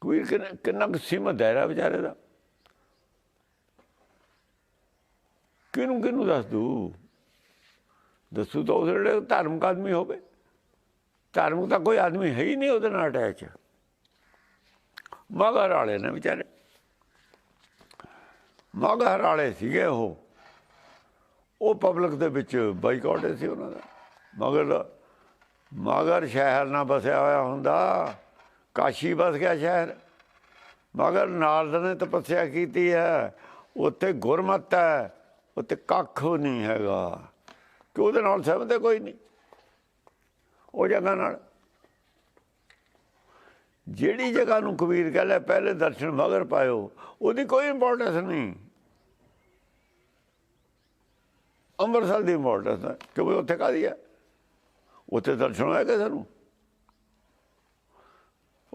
ਕੋਈ ਕਿੰਨਾ ਕਿੰਨਾ ਕੁ ਸੀਮਤ ਦਾਇਰਾ ਵਿਚਾਰੇ ਦਾ? ਕਿਹਨੂੰ ਕਿਹਨੂੰ ਦੱਸ ਦੂ? ਦੱਸੂ ਤਾਂ ਉਸ ਜਿਹੜੇ ਧਾਰਮਿਕ ਆਦਮੀ ਹੋਵੇ। ਧਾਰਮਿਕ ਤਾਂ ਕੋਈ ਆਦਮੀ ਹੈ ਹੀ ਨਹੀਂ ਉਹਦੇ ਨਾਲ ਅਟੈਚ। ਮਗਰ ਵਾਲੇ ਨੇ ਵਿਚਾਰੇ। ਮਗਰ ਵਾਲੇ ਸੀਗੇ ਉਹ। ਉਹ ਪਬਲਿਕ ਦੇ ਵਿੱਚ ਬਾਈਕਾਟ ਸੀ ਉਹਨਾਂ ਦਾ। ਮਗਰ ਮਗਰ ਸ਼ਹਿਰ ਨਾਲ ਬਸਿਆ ਹੋਇਆ ਹੁੰਦਾ। ਕਾਸ਼ੀ ਵਸ ਗਿਆ ਸ਼ਹਿਰ। ਮਗਰ ਨਾਰਦ ਨੇ ਤਪੱਸਿਆ ਕੀਤੀ ਹੈ। ਉੱਥੇ ਗੁਰਮਤ ਹੈ। ਉੱਥੇ ਕੱਖ ਨਹੀਂ ਹੈਗਾ। ਕਿ ਉਹਦੇ ਨਾਲ ਸਹਿਮਤ ਕੋਈ ਨਹੀਂ? ਉਹ ਜਗ੍ਹਾ ਨਾਲ। ਜਿਹੜੀ ਜਗ੍ਹਾ ਨੂੰ ਕਬੀਰ ਕਹਿੰਦਾ ਪਹਿਲੇ ਦਰਸ਼ਨ ਮਗਰ ਪਾਇਓ, ਉਹਦੀ ਕੋਈ ਇੰਪੋਰਟੈਂਸ ਨਹੀਂ। ਅੰਮ੍ਰਿਤਸਰ ਦੀ ਇੰਪੋਰਟੈਂਸ ਹੈ। ਕਿਉਂਕਿ ਉੱਥੇ ਕਾਦੀ ਹੈ? ਉੱਥੇ ਦਰਸ਼ਨ ਹੋਇਆ ਕਿਸੇ ਨੂੰ?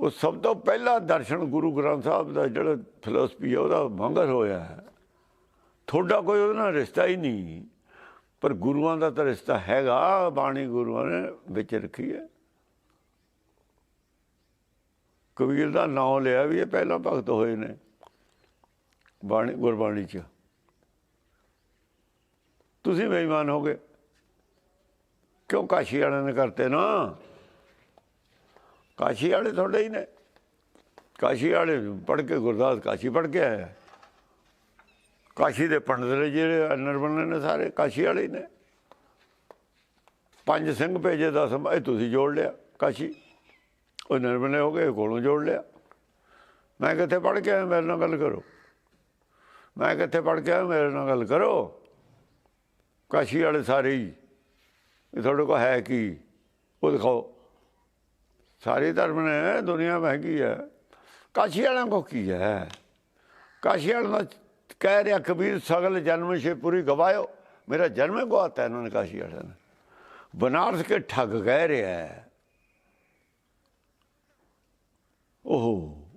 ਉਹ ਸਭ ਤੋਂ ਪਹਿਲਾ ਦਰਸ਼ਨ ਗੁਰੂ ਗ੍ਰੰਥ ਸਾਹਿਬ ਦਾ ਜਿਹੜਾ ਫਿਲਾਸਫੀ ਹੈ ਉਹਦਾ ਮੰਗਰ ਹੋਇਆ ਹੈ। ਤੁਹਾਡਾ ਕੋਈ ਉਹਦੇ ਨਾਲ ਰਿਸ਼ਤਾ ਹੀ ਨਹੀਂ। ਪਰ ਗੁਰੂਆਂ ਦਾ ਤਾਂ ਰਿਸ਼ਤਾ ਹੈਗਾ, ਬਾਣੀ ਗੁਰੂਆਂ ਨੇ ਵਿੱਚ ਰੱਖੀ ਹੈ। ਕਬੀਰ ਦਾ ਨਾਮ ਲਿਆ ਵੀ ਇਹ ਪਹਿਲਾਂ ਭਗਤ ਹੋਏ ਨੇ, ਬਾਣੀ, ਗੁਰਬਾਣੀ ਚ। ਤੁਸੀਂ ਬੇਈਮਾਨ ਹੋ ਗਏ। ਕਿਉਂ ਕਾਸ਼ੀ ਵਾਲਿਆਂ ਨੇ ਕਰਤੇ ਨਾ? ਕਾਸ਼ੀ ਵਾਲੇ ਤੁਹਾਡੇ ਹੀ ਨੇ। ਕਾਸ਼ੀ ਵਾਲੇ ਪੜ੍ਹ ਕੇ ਗੁਰਦਾਸ ਕਾਸ਼ੀ ਪੜ੍ਹ ਕੇ ਆਇਆ ਕਾਸ਼ੀ ਦੇ ਪੰਡਤ ਨੇ ਜਿਹੜੇ ਅਨਰ ਬਣੇ ਨੇ ਸਾਰੇ, ਕਾਸ਼ੀ ਵਾਲੇ ਹੀ ਨੇ। ਪੰਜ ਸਿੰਘ ਭੇਜੇ, ਦਸ ਇਹ ਤੁਸੀਂ ਜੋੜ ਲਿਆ ਕਾਸ਼ੀ। ਉਹ ਨਰਮਨੇ ਹੋ ਗਏ ਕੋਲੋਂ ਜੋੜ ਲਿਆ। ਮੈਂ ਕਿੱਥੇ ਪੜ੍ਹ ਕੇ ਆਇਆ, ਮੇਰੇ ਨਾਲ ਗੱਲ ਕਰੋ। ਮੈਂ ਕਿੱਥੇ ਪੜ੍ਹ ਕੇ ਆਇਆ, ਮੇਰੇ ਨਾਲ ਗੱਲ ਕਰੋ। ਕਾਸ਼ੀ ਵਾਲੇ ਸਾਰੇ ਹੀ। ਇਹ ਤੁਹਾਡੇ ਕੋਲ ਹੈ ਕੀ? ਉਹ ਦਿਖਾਓ। ਸਾਰੇ ਧਰਮ ਨੇ, ਦੁਨੀਆ ਮਹਿੰਗੀ ਹੈ। ਕਾਸ਼ੀ ਵਾਲਿਆਂ ਕੋ ਕੀ ਹੈ? ਕਾਸ਼ੀ ਵਾਲਿਆਂ ਦਾ ਕਹਿ ਰਿਹਾ, ਕਬੀਰ, ਸਗਲ ਜਨਮ ਛੇ ਪੂਰੀ ਗਵਾਇਓ। ਮੇਰਾ ਜਨਮ ਗਵਾਤਾ ਇਹਨਾਂ ਨੇ ਕਾਸ਼ੀ ਵਾਲਿਆਂ ਨੇ। ਬਨਾਰਸ ਕੇ ਠੱਗ ਕਹਿ ਰਿਹਾ ਹੈ। ਓਹੋ।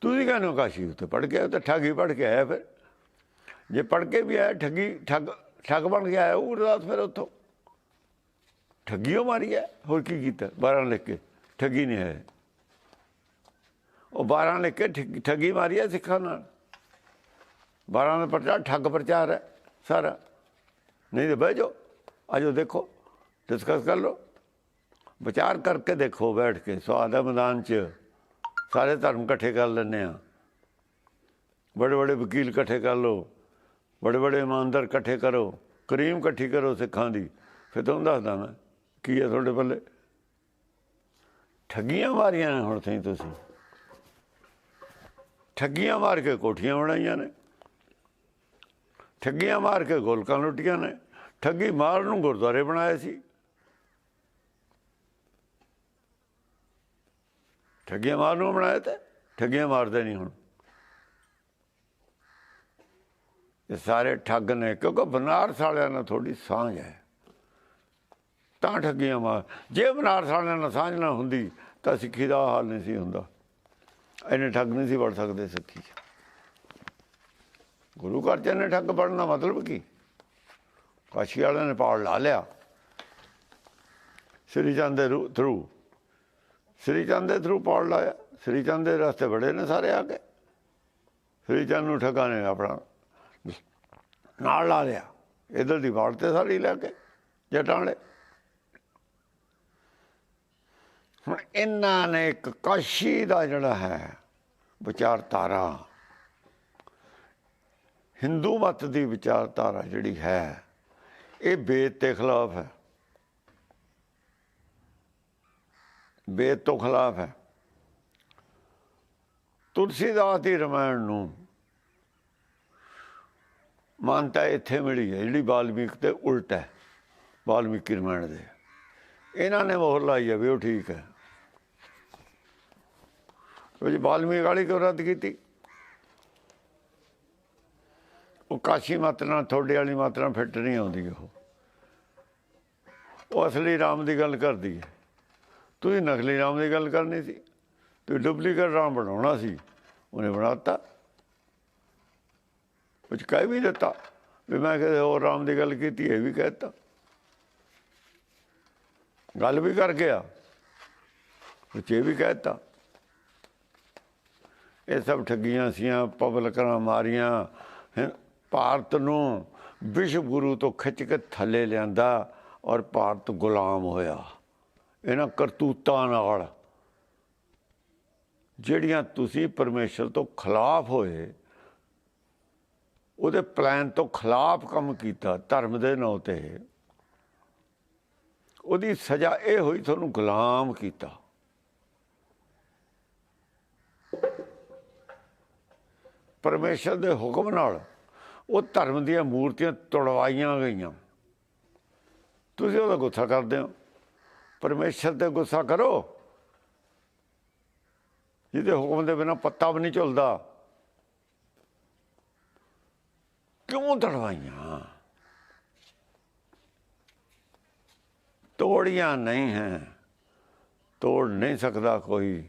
ਤੁਸੀਂ ਕਹਿੰਦੇ ਹੋ ਕਾਸ਼ੀ ਉੱਤੇ ਪੜ ਕੇ ਆਇਆ ਤਾਂ ਠੱਗੀ ਪੜ ਕੇ ਆਇਆ ਫਿਰ। ਜੇ ਪੜ ਕੇ ਵੀ ਆਇਆ, ਠੱਗੀ, ਠੱਗ ਠੱਗ ਬਣ ਕੇ ਆਇਆ, ਉਹ ਰਾਤ ਫਿਰ ਉੱਥੋਂ ਠੱਗੀਓ ਮਾਰੀ ਹੈ ਹੋਰ ਕੀ ਕੀਤਾ? 12 ਲਿਖ ਕੇ। ਠੱਗੀ ਨਹੀਂ ਹੈ। ਉਹ 12 ਲਿਖ ਕੇ ਠੱਗੀ- ਠੱਗੀ ਮਾਰੀ ਹੈ ਸਿੱਖਾਂ ਨਾਲ। 12 ਦਾ ਪ੍ਰਚਾਰ ਠੱਗ ਪ੍ਰਚਾਰ ਹੈ ਸਾਰਾ। ਨਹੀਂ ਤੇ ਬਹਿ ਜਾਓ। ਆਜੋ ਦੇਖੋ। ਡਿਸਕਸ ਕਰ ਲਓ। ਵਿਚਾਰ ਕਰਕੇ ਦੇਖੋ ਬੈਠ ਕੇ। ਸਵਾਦ ਹੈ ਮੈਦਾਨ 'ਚ। ਸਾਰੇ ਧਰਮ ਇਕੱਠੇ ਕਰ ਲੈਂਦੇ ਆ। ਬੜੇ ਬੜੇ ਵਕੀਲ ਇਕੱਠੇ ਕਰ ਲਓ। ਬੜੇ ਬੜੇ ਇਮਾਨਦਾਰ ਇਕੱਠੇ ਕਰੋ। ਕਰੀਮ ਇਕੱਠੀ ਕਰੋ ਸਿੱਖਾਂ ਦੀ। ਫਿਰ ਤੁਹਾਨੂੰ ਦੱਸਦਾ ਮੈਂ। ਕੀ ਹੈ ਤੁਹਾਡੇ ਪੱਲੇ ਠੱਗੀਆਂ ਮਾਰੀਆਂ ਨੇ ਹੁਣ ਤਾਈਂ ਤੁਸੀਂ। ਠੱਗੀਆਂ ਮਾਰ ਕੇ ਕੋਠੀਆਂ ਬਣਾਈਆਂ ਨੇ। ਠੱਗੀਆਂ ਮਾਰ ਕੇ ਗੋਲਕਾਂ ਲੁੱਟੀਆਂ ਨੇ। ਠੱਗੀ ਮਾਰ ਨੂੰ ਗੁਰਦੁਆਰੇ ਬਣਾਏ ਸੀ। ਠੱਗੀਆਂ ਮਾਰ ਨੂੰ ਬਣਾਇਆ ਤੇ ਠੱਗੀਆਂ ਮਾਰਦੇ ਨਹੀਂ ਹੁਣ। ਇਹ ਸਾਰੇ ਠੱਗ ਨੇ, ਕਿਉਂਕਿ ਬਨਾਰਸ ਵਾਲਿਆਂ ਨਾਲ ਥੋੜੀ ਸਾਂਝ ਹੈ। ਤਾਂ ਠੱਗੀਆਂ ਮਾਰ। ਜੇ ਬਨਾਰਸ ਵਾਲਿਆਂ ਨਾਲ ਸਾਂਝ ਨਾ ਹੁੰਦੀ, ਤਾਂ ਸਿੱਖੀ ਦਾ ਹਾਲ ਨਹੀਂ ਸੀ ਹੁੰਦਾ। ਇਹਨੇ ਠੱਗ ਨਹੀਂ ਸੀ ਵੜ ਸਕਦੇ ਸਿੱਖੀ 'ਚ। ਗੁਰੂ ਘਰ 'ਚ ਇਹਨੇ ਠੱਗ ਵੜਨ ਦਾ ਮਤਲਬ ਕੀ? ਕਾਸ਼ੀ ਵਾਲਿਆਂ ਨੇ ਪਾੜ ਲਾ ਲਿਆ। ਸ੍ਰੀ ਚੰਦ ਦੇ ਥਰੂ। ਸ੍ਰੀ ਚੰਦ ਦੇ ਥਰੂ ਪਾੜ ਲਾਇਆ। ਸ੍ਰੀ ਚੰਦ ਦੇ ਰਸਤੇ ਬੜੇ ਨੇ ਸਾਰੇ ਆ ਕੇ। ਸ੍ਰੀ ਚੰਦ ਨੂੰ ਠੱਗਾ ਨੇ ਆਪਣਾ ਨਾਲ ਲਾ ਲਿਆ। ਇਧਰ ਦੀ ਵਾੜ ਤੇ ਸਾਰੀ ਲੈ ਕੇ, ਜਟਾਂ ਵਾਲੇ। ਹੁਣ ਇਹਨਾਂ ਨੇ ਇੱਕ ਕਾਸ਼ੀ ਦਾ ਜਿਹੜਾ ਹੈ, ਵਿਚਾਰਧਾਰਾ, ਹਿੰਦੂ ਮਤ ਦੀ ਵਿਚਾਰਧਾਰਾ ਜਿਹੜੀ ਹੈ, ਇਹ ਬੇਦ ਦੇ ਖਿਲਾਫ ਹੈ। ਬੇਦ ਤੋਂ ਖਿਲਾਫ ਹੈ। ਤੁਲਸੀਦਾਸ ਦੀ ਰਮਾਇਣ ਨੂੰ ਮਾਨਤਾ ਇੱਥੇ ਮਿਲੀ ਹੈ, ਜਿਹੜੀ ਵਾਲਮੀਕ ਤੇ ਉਲਟ ਹੈ ਬਾਲਮੀਕੀ ਰਮਾਇਣ ਦੇ। ਇਹਨਾਂ ਨੇ ਮੋਹਰ ਲਾਈ ਹੈ ਵੀ ਉਹ ਠੀਕ ਹੈ। ਉਹ ਜੀ ਬਾਲਮੀਕ ਵਾਲੀ ਕਿਉਂ ਰੱਦ ਕੀਤੀ। ਉਹ ਕਾਸ਼ੀ ਮਤ ਨਾਲ ਤੁਹਾਡੇ ਵਾਲੀ ਮਤ ਨਾਲ ਫਿੱਟ ਨਹੀਂ ਆਉਂਦੀ ਉਹ। ਉਹ ਅਸਲੀ ਰਾਮ ਦੀ ਗੱਲ ਕਰਦੀ ਹੈ। ਤੁਸੀਂ ਨਕਲੀ ਰਾਮ ਦੀ ਗੱਲ ਕਰਨੀ ਸੀ। ਤੁਸੀਂ ਡੁਪਲੀਕੇਟ ਰਾਮ ਬਣਾਉਣਾ ਸੀ। ਉਹਨੇ ਬਣਾਤਾ। ਕੁਝ ਕਹਿ ਵੀ ਦਿੱਤਾ। ਵੀ ਮੈਂ ਕਿਸੇ ਹੋਰ ਰਾਮ ਦੀ ਗੱਲ ਕੀਤੀ, ਇਹ ਵੀ ਕਹਿਤਾ ਗੱਲ ਵੀ ਕਰ ਗਿਆ। ਵਿੱਚ ਇਹ ਵੀ ਕਹਿਤਾ ਇਹ ਸਭ ਠੱਗੀਆਂ ਸੀਆਂ ਪਬਲਿਕਾਂ ਮਾਰੀਆਂ। ਭਾਰਤ ਨੂੰ ਵਿਸ਼ਵ ਗੁਰੂ ਤੋਂ ਖਿੱਚ ਕੇ ਥੱਲੇ ਲਿਆਂਦਾ ਔਰ ਭਾਰਤ ਗੁਲਾਮ ਹੋਇਆ। ਇਹਨਾਂ ਕਰਤੂਤਾਂ ਨਾਲ। ਜਿਹੜੀਆਂ ਤੁਸੀਂ ਪਰਮੇਸ਼ਰ ਤੋਂ ਖਿਲਾਫ ਹੋਏ, ਉਹਦੇ ਪਲਾਨ ਤੋਂ ਖਿਲਾਫ ਕੰਮ ਕੀਤਾ, ਧਰਮ ਦੇ ਨਾਂ ਤੇ। ਉਹਦੀ ਸਜ਼ਾ ਇਹ ਹੋਈ ਤੁਹਾਨੂੰ ਗੁਲਾਮ ਕੀਤਾ। ਪਰਮੇਸ਼ਰ ਦੇ ਹੁਕਮ ਨਾਲ ਉਹ ਧਰਮ ਦੀਆਂ ਮੂਰਤੀਆਂ ਤੋੜਵਾਈਆਂ ਗਈਆਂ। ਤੁਸੀਂ ਉਹਦਾ ਗੁੱਸਾ ਕਰਦੇ ਹੋ। ਪਰਮੇਸ਼ਰ ਤੇ ਗੁੱਸਾ ਕਰੋ। ਜਿਹਦੇ ਹੁਕਮ ਦੇ ਬਿਨਾ ਪੱਤਾ ਵੀ ਨਹੀਂ ਝੁਲਦਾ। ਕਿਉਂ ਤੜਵਾਈਆਂ? ਤੋੜੀਆਂ ਨਹੀਂ ਹੈ। ਤੋੜ ਨਹੀਂ ਸਕਦਾ ਕੋਈ।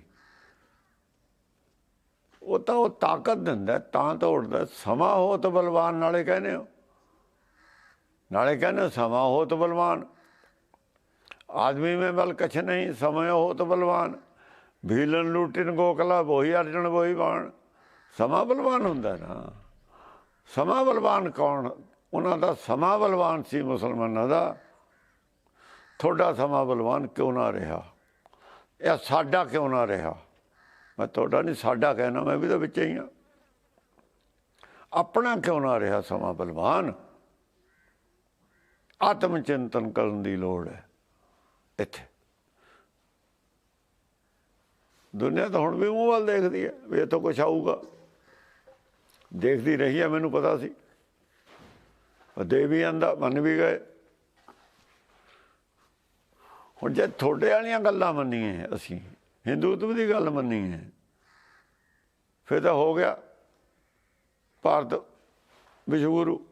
ਉਹ ਤਾਂ ਉਹ ਤਾਕਤ ਦਿੰਦਾ, ਤਾਂ ਦੌੜਦਾ। ਸਮਾਂ ਹੋ ਤਾਂ ਬਲਵਾਨ, ਨਾਲੇ ਕਹਿੰਦੇ ਹੋ। ਨਾਲੇ ਕਹਿੰਦੇ ਸਮਾਂ ਹੋ ਤਾਂ ਬਲਵਾਨ। ਆਦਮੀ ਮੇ ਬਲ ਕਛ ਨਹੀਂ, ਸਮੇ ਹੋ ਤਾਂ ਬਲਵਾਨ। ਭੀਲਨ ਲੂਟਿਨ ਗੋਕਲਾ ਬੋਹੀ ਅਰਜਨ, ਬੋਹੀ ਬਾਣ। ਸਮਾਂ ਬਲਵਾਨ ਹੁੰਦਾ ਨਾ। ਸਮਾਂ ਬਲਵਾਨ ਕੌਣ? ਉਹਨਾਂ ਦਾ ਸਮਾਂ ਬਲਵਾਨ ਸੀ ਮੁਸਲਮਾਨਾਂ ਦਾ। ਤੁਹਾਡਾ ਸਮਾਂ ਬਲਵਾਨ ਕਿਉਂ ਨਾ ਰਿਹਾ? ਇਹ ਸਾਡਾ ਕਿਉਂ ਨਾ ਰਿਹਾ? ਮੈਂ ਤੁਹਾਡਾ ਨਹੀਂ, ਸਾਡਾ ਕਹਿਣਾ, ਮੈਂ ਵੀ ਤਾਂ ਵਿੱਚ ਹੀ ਹਾਂ। ਆਪਣਾ ਕਿਉਂ ਨਾ ਰਿਹਾ ਸਮਾਂ ਬਲਵਾਨ? ਆਤਮ ਚਿੰਤਨ ਕਰਨ ਦੀ ਲੋੜ ਹੈ ਇੱਥੇ। ਦੁਨੀਆ ਤਾਂ ਹੁਣ ਵੀ ਮੂੰਹ ਵੱਲ ਦੇਖਦੀ ਹੈ, ਵੀ ਇੱਥੋਂ ਤਾਂ ਕੁਛ ਆਊਗਾ। ਦੇਖਦੀ ਰਹੀ ਹੈ, ਮੈਨੂੰ ਪਤਾ ਸੀ। ਦੇ ਵੀ ਆਂਦਾ, ਮੰਨ ਵੀ ਗਏ। ਹੁਣ ਜੇ ਤੁਹਾਡੇ ਵਾਲੀਆਂ ਗੱਲਾਂ ਮੰਨੀਏ ਅਸੀਂ ਹਿੰਦੂਤਵ ਦੀ ਗੱਲ ਮੰਨੀ ਹੈ। ਫਿਰ ਤਾਂ ਹੋ ਗਿਆ। ਭਾਰਤ ਵਿਸ਼ਵਗੁਰੂ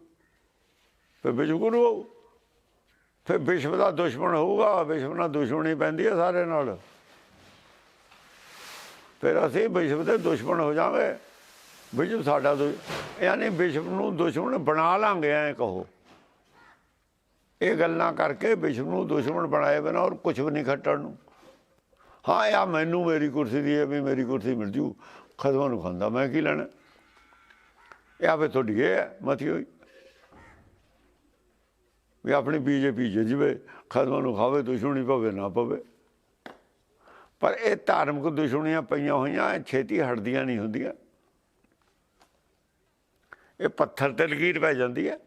ਫਿਰ ਵਿਸ਼ਵਗੁਰੂ ਹੋਊ। ਫਿਰ ਵਿਸ਼ਵ ਦਾ ਦੁਸ਼ਮਣ ਹੋਊਗਾ। ਵਿਸ਼ਵ ਨਾਲ ਦੁਸ਼ਮਣੀ ਪੈਂਦੀ ਹੈ ਸਾਰੇ ਨਾਲ। ਫਿਰ ਅਸੀਂ ਵਿਸ਼ਵ ਦੇ ਦੁਸ਼ਮਣ ਹੋ ਜਾਵਾਂਗੇ। ਵਿਸ਼ਵ ਸਾਡਾ ਦੁਸ਼- ਯਾਨੀ ਵਿਸ਼ਵ ਨੂੰ ਦੁਸ਼ਮਣ ਬਣਾ ਲਾਂਗੇ, ਐ ਕਹੋ। ਇਹ ਗੱਲਾਂ ਕਰਕੇ ਵਿਸ਼ਵ ਨੂੰ ਦੁਸ਼ਮਣ ਬਣਾਏ ਬਿਨਾਂ ਔਰ ਕੁਝ ਵੀ ਨਹੀਂ ਖੱਟਣ ਨੂੰ। ਹਾਂ ਆ ਮੈਨੂੰ ਮੇਰੀ ਕੁਰਸੀ ਦੀ ਹੈ ਵੀ ਮੇਰੀ ਕੁਰਸੀ ਮਿਲ ਜੂ। ਖਸਮਾਂ ਨੂੰ ਖਾਂਦਾ, ਮੈਂ ਕੀ ਲੈਣਾ? ਇਹ ਆਪੇ ਤੁਹਾਡੀ ਇਹ ਹੈ ਮਤੀ ਹੋਈ। ਵੀ ਆਪਣੀ ਬੀਜੇਪੀ ਜਿਜਵੇ, ਖਸਮਾਂ ਨੂੰ ਖਾਵੇ, ਦੁਸ਼ਮਣੀ ਪਵੇ, ਨਾ ਪਵੇ। ਪਰ ਇਹ ਧਾਰਮਿਕ ਦੁਸ਼ਮਣੀਆਂ ਪਈਆਂ ਹੋਈਆਂ, ਇਹ ਛੇਤੀ ਹਟਦੀਆਂ ਨਹੀਂ ਹੁੰਦੀਆਂ। ਇਹ ਪੱਥਰ ਤੇ ਲਕੀਰ ਪੈ ਜਾਂਦੀ ਹੈ।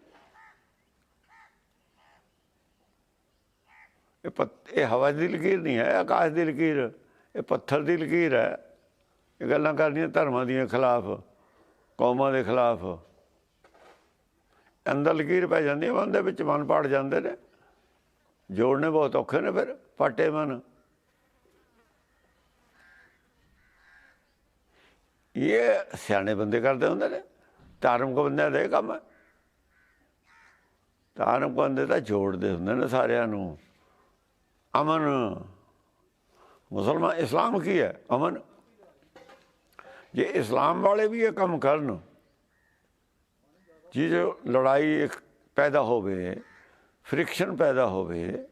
ਇਹ ਪੱਤ- ਇਹ ਹਵਾ ਦੀ ਲਕੀਰ ਨਹੀਂ ਹੈ ਆਕਾਸ਼ ਦੀ ਲਕੀਰ। ਇਹ ਪੱਥਰ ਦੀ ਲਕੀਰ ਹੈ। ਇਹ ਗੱਲਾਂ ਕਰਨੀਆਂ ਧਰਮਾਂ ਦੀਆਂ ਖਿਲਾਫ, ਕੌਮਾਂ ਦੇ ਖਿਲਾਫ। ਅੰਦਰ ਲਕੀਰ ਪੈ ਜਾਂਦੀ ਹੈ ਮਨ ਦੇ ਵਿੱਚ ਮਨ ਪਾੜ ਜਾਂਦੇ ਨੇ। ਜੋੜਨੇ ਬਹੁਤ ਔਖੇ ਨੇ ਫਿਰ ਪਾਟੇ ਮਨ। ਇਹ ਸਿਆਣੇ ਬੰਦੇ ਕਰਦੇ ਹੁੰਦੇ ਨੇ, ਧਾਰਮਿਕ ਬੰਦਿਆਂ ਦਾ ਇਹ ਕੰਮ ਹੈ। ਧਾਰਮਿਕ ਬੰਦੇ ਤਾਂ ਜੋੜਦੇ ਹੁੰਦੇ ਨੇ ਸਾਰਿਆਂ ਨੂੰ। ਅਮਨ, ਮੁਸਲਮਾਨ, ਇਸਲਾਮ ਕੀ ਹੈ? ਅਮਨ, ਜੇ ਇਸਲਾਮ ਵਾਲੇ ਵੀ ਇਹ ਕੰਮ ਕਰਨ ਜੀ ਜੋ ਲੜਾਈ ਇੱਕ ਪੈਦਾ ਹੋਵੇ, ਫ੍ਰਿਕਸ਼ਨ ਪੈਦਾ ਹੋਵੇ,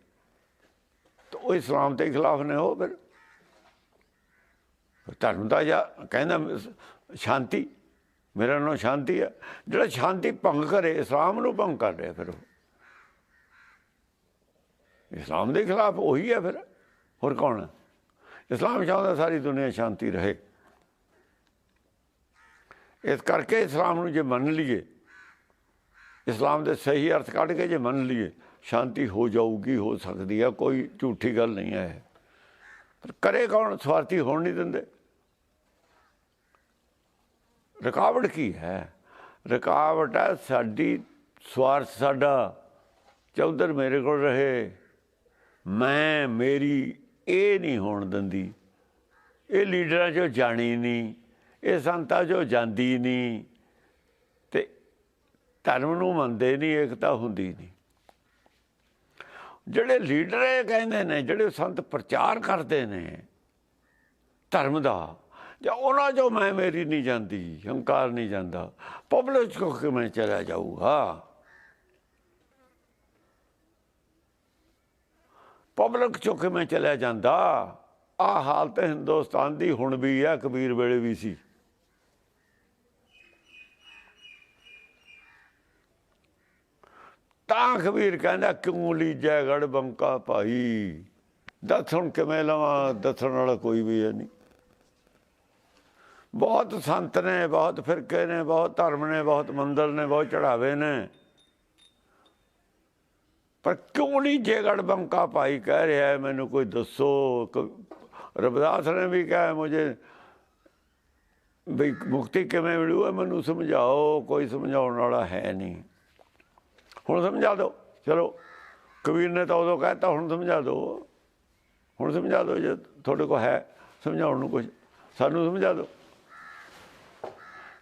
ਤਾਂ ਉਹ ਇਸਲਾਮ ਦੇ ਖਿਲਾਫ ਨੇ ਹੋ ਫਿਰ। ਧਰਮ ਦਾ ਜਾਂ ਕਹਿੰਦਾ ਸ਼ਾਂਤੀ, ਮੇਰਾ ਨਾਮ ਸ਼ਾਂਤੀ ਹੈ। ਜਿਹੜਾ ਸ਼ਾਂਤੀ ਭੰਗ ਕਰੇ, ਇਸਲਾਮ ਨੂੰ ਭੰਗ ਕਰ ਰਿਹਾ ਫਿਰ ਉਹ। ਇਸਲਾਮ ਦੇ ਖਿਲਾਫ ਉਹੀ ਹੈ ਫਿਰ। ਹੋਰ ਕੌਣ? ਹੈ ਇਸਲਾਮ ਚਾਹੁੰਦਾ ਸਾਰੀ ਦੁਨੀਆ ਸ਼ਾਂਤੀ ਰਹੇ। ਇਸ ਕਰਕੇ ਇਸਲਾਮ ਨੂੰ ਜੇ ਮੰਨ ਲਈਏ, ਇਸਲਾਮ ਦੇ ਸਹੀ ਅਰਥ ਕੱਢ ਕੇ ਜੇ ਮੰਨ ਲਈਏ, ਸ਼ਾਂਤੀ ਹੋ ਜਾਊਗੀ, ਹੋ ਸਕਦੀ ਹੈ ਕੋਈ ਝੂਠੀ ਗੱਲ ਨਹੀਂ ਹੈ। ਪਰ ਕਰੇ ਕੌਣ? ਸਵਾਰਥੀ ਹੋਣ ਨਹੀਂ ਦਿੰਦੇ। ਰੁਕਾਵਟ ਕੀ ਹੈ? ਰੁਕਾਵਟ ਹੈ ਸਾਡੀ ਸਵਾਰਥ ਸਾਡਾ। ਚੌਧਰ ਮੇਰੇ ਕੋਲ ਰਹੇ। ਮੈਂ, ਮੇਰੀ ਇਹ ਨਹੀਂ ਹੋਣ ਦਿੰਦੀ। ਇਹ ਲੀਡਰਾਂ 'ਚੋਂ ਜਾਣੀ ਨਹੀਂ, ਇਹ ਸੰਤਾਂ 'ਚੋਂ ਜਾਂਦੀ ਨਹੀਂ। ਤੇ ਧਰਮ ਨੂੰ ਮੰਨਦੇ ਨਹੀਂ, ਏਕਤਾ ਹੁੰਦੀ ਨਹੀਂ। ਜਿਹੜੇ ਲੀਡਰ ਇਹ ਕਹਿੰਦੇ ਨੇ, ਜਿਹੜੇ ਸੰਤ ਪ੍ਰਚਾਰ ਕਰਦੇ ਨੇ ਧਰਮ ਦਾ, ਜਾਂ ਉਹਨਾਂ ਜੋ ਮੈਂ ਮੇਰੀ ਨਹੀਂ ਜਾਂਦੀ, ਹੰਕਾਰ ਨਹੀਂ ਜਾਂਦਾ, ਪਬਲਿਕ ਕੋ ਕਿ ਮੈਂ ਚਲਾ ਜਾਊਗਾ? ਪਬਲਿਕ ਚੋਂ ਕਿਵੇਂ ਚਲਿਆ ਜਾਂਦਾ। ਆ ਹਾਲਤ ਹਿੰਦੁਸਤਾਨ ਦੀ ਹੁਣ ਵੀ ਆ, ਕਬੀਰ ਵੇਲੇ ਵੀ ਸੀ। ਤਾਂ ਕਬੀਰ ਕਹਿੰਦਾ, ਕਿਉਂ ਲੀਜੈ ਗੜ ਬੰਕਾ ਭਾਈ? ਦੱਸਣ ਕਿਵੇਂ ਲਵਾਂ? ਦੱਸਣ ਵਾਲਾ ਕੋਈ ਵੀ ਹੈ ਨਹੀਂ। ਬਹੁਤ ਸੰਤ ਨੇ, ਬਹੁਤ ਫਿਰਕੇ ਨੇ, ਬਹੁਤ ਧਰਮ ਨੇ, ਬਹੁਤ ਮੰਦਰ ਨੇ, ਬਹੁਤ ਚੜਾਵੇ ਨੇ। ਪਰ ਕਿਉਂ ਨਹੀਂ ਜੇਗੜ ਬੰਕਾ ਭਾਈ ਕਹਿ ਰਿਹਾ ਮੈਨੂੰ ਕੋਈ ਦੱਸੋ ਕ- ਰਵਿਦਾਸ ਨੇ ਵੀ ਕਿਹਾ ਮੁਝੇ ਵੀ ਮੁਕਤੀ ਕਿਵੇਂ ਮਿਲੂ ਮੈਨੂੰ ਸਮਝਾਓ, ਕੋਈ ਸਮਝਾਉਣ ਵਾਲਾ ਹੈ ਨਹੀਂ। ਹੁਣ ਸਮਝਾ ਦਿਓ, ਚਲੋ, ਕਬੀਰ ਨੇ ਤਾਂ ਉਦੋਂ ਕਹਿਤਾ, ਹੁਣ ਸਮਝਾ ਦਿਓ। ਹੁਣ ਸਮਝਾ ਦਿਓ ਜੇ ਤੁਹਾਡੇ ਕੋਲ ਹੈ, ਸਮਝਾਉਣ ਨੂੰ ਕੁਝ ਸਾਨੂੰ ਸਮਝਾ ਦਿਓ।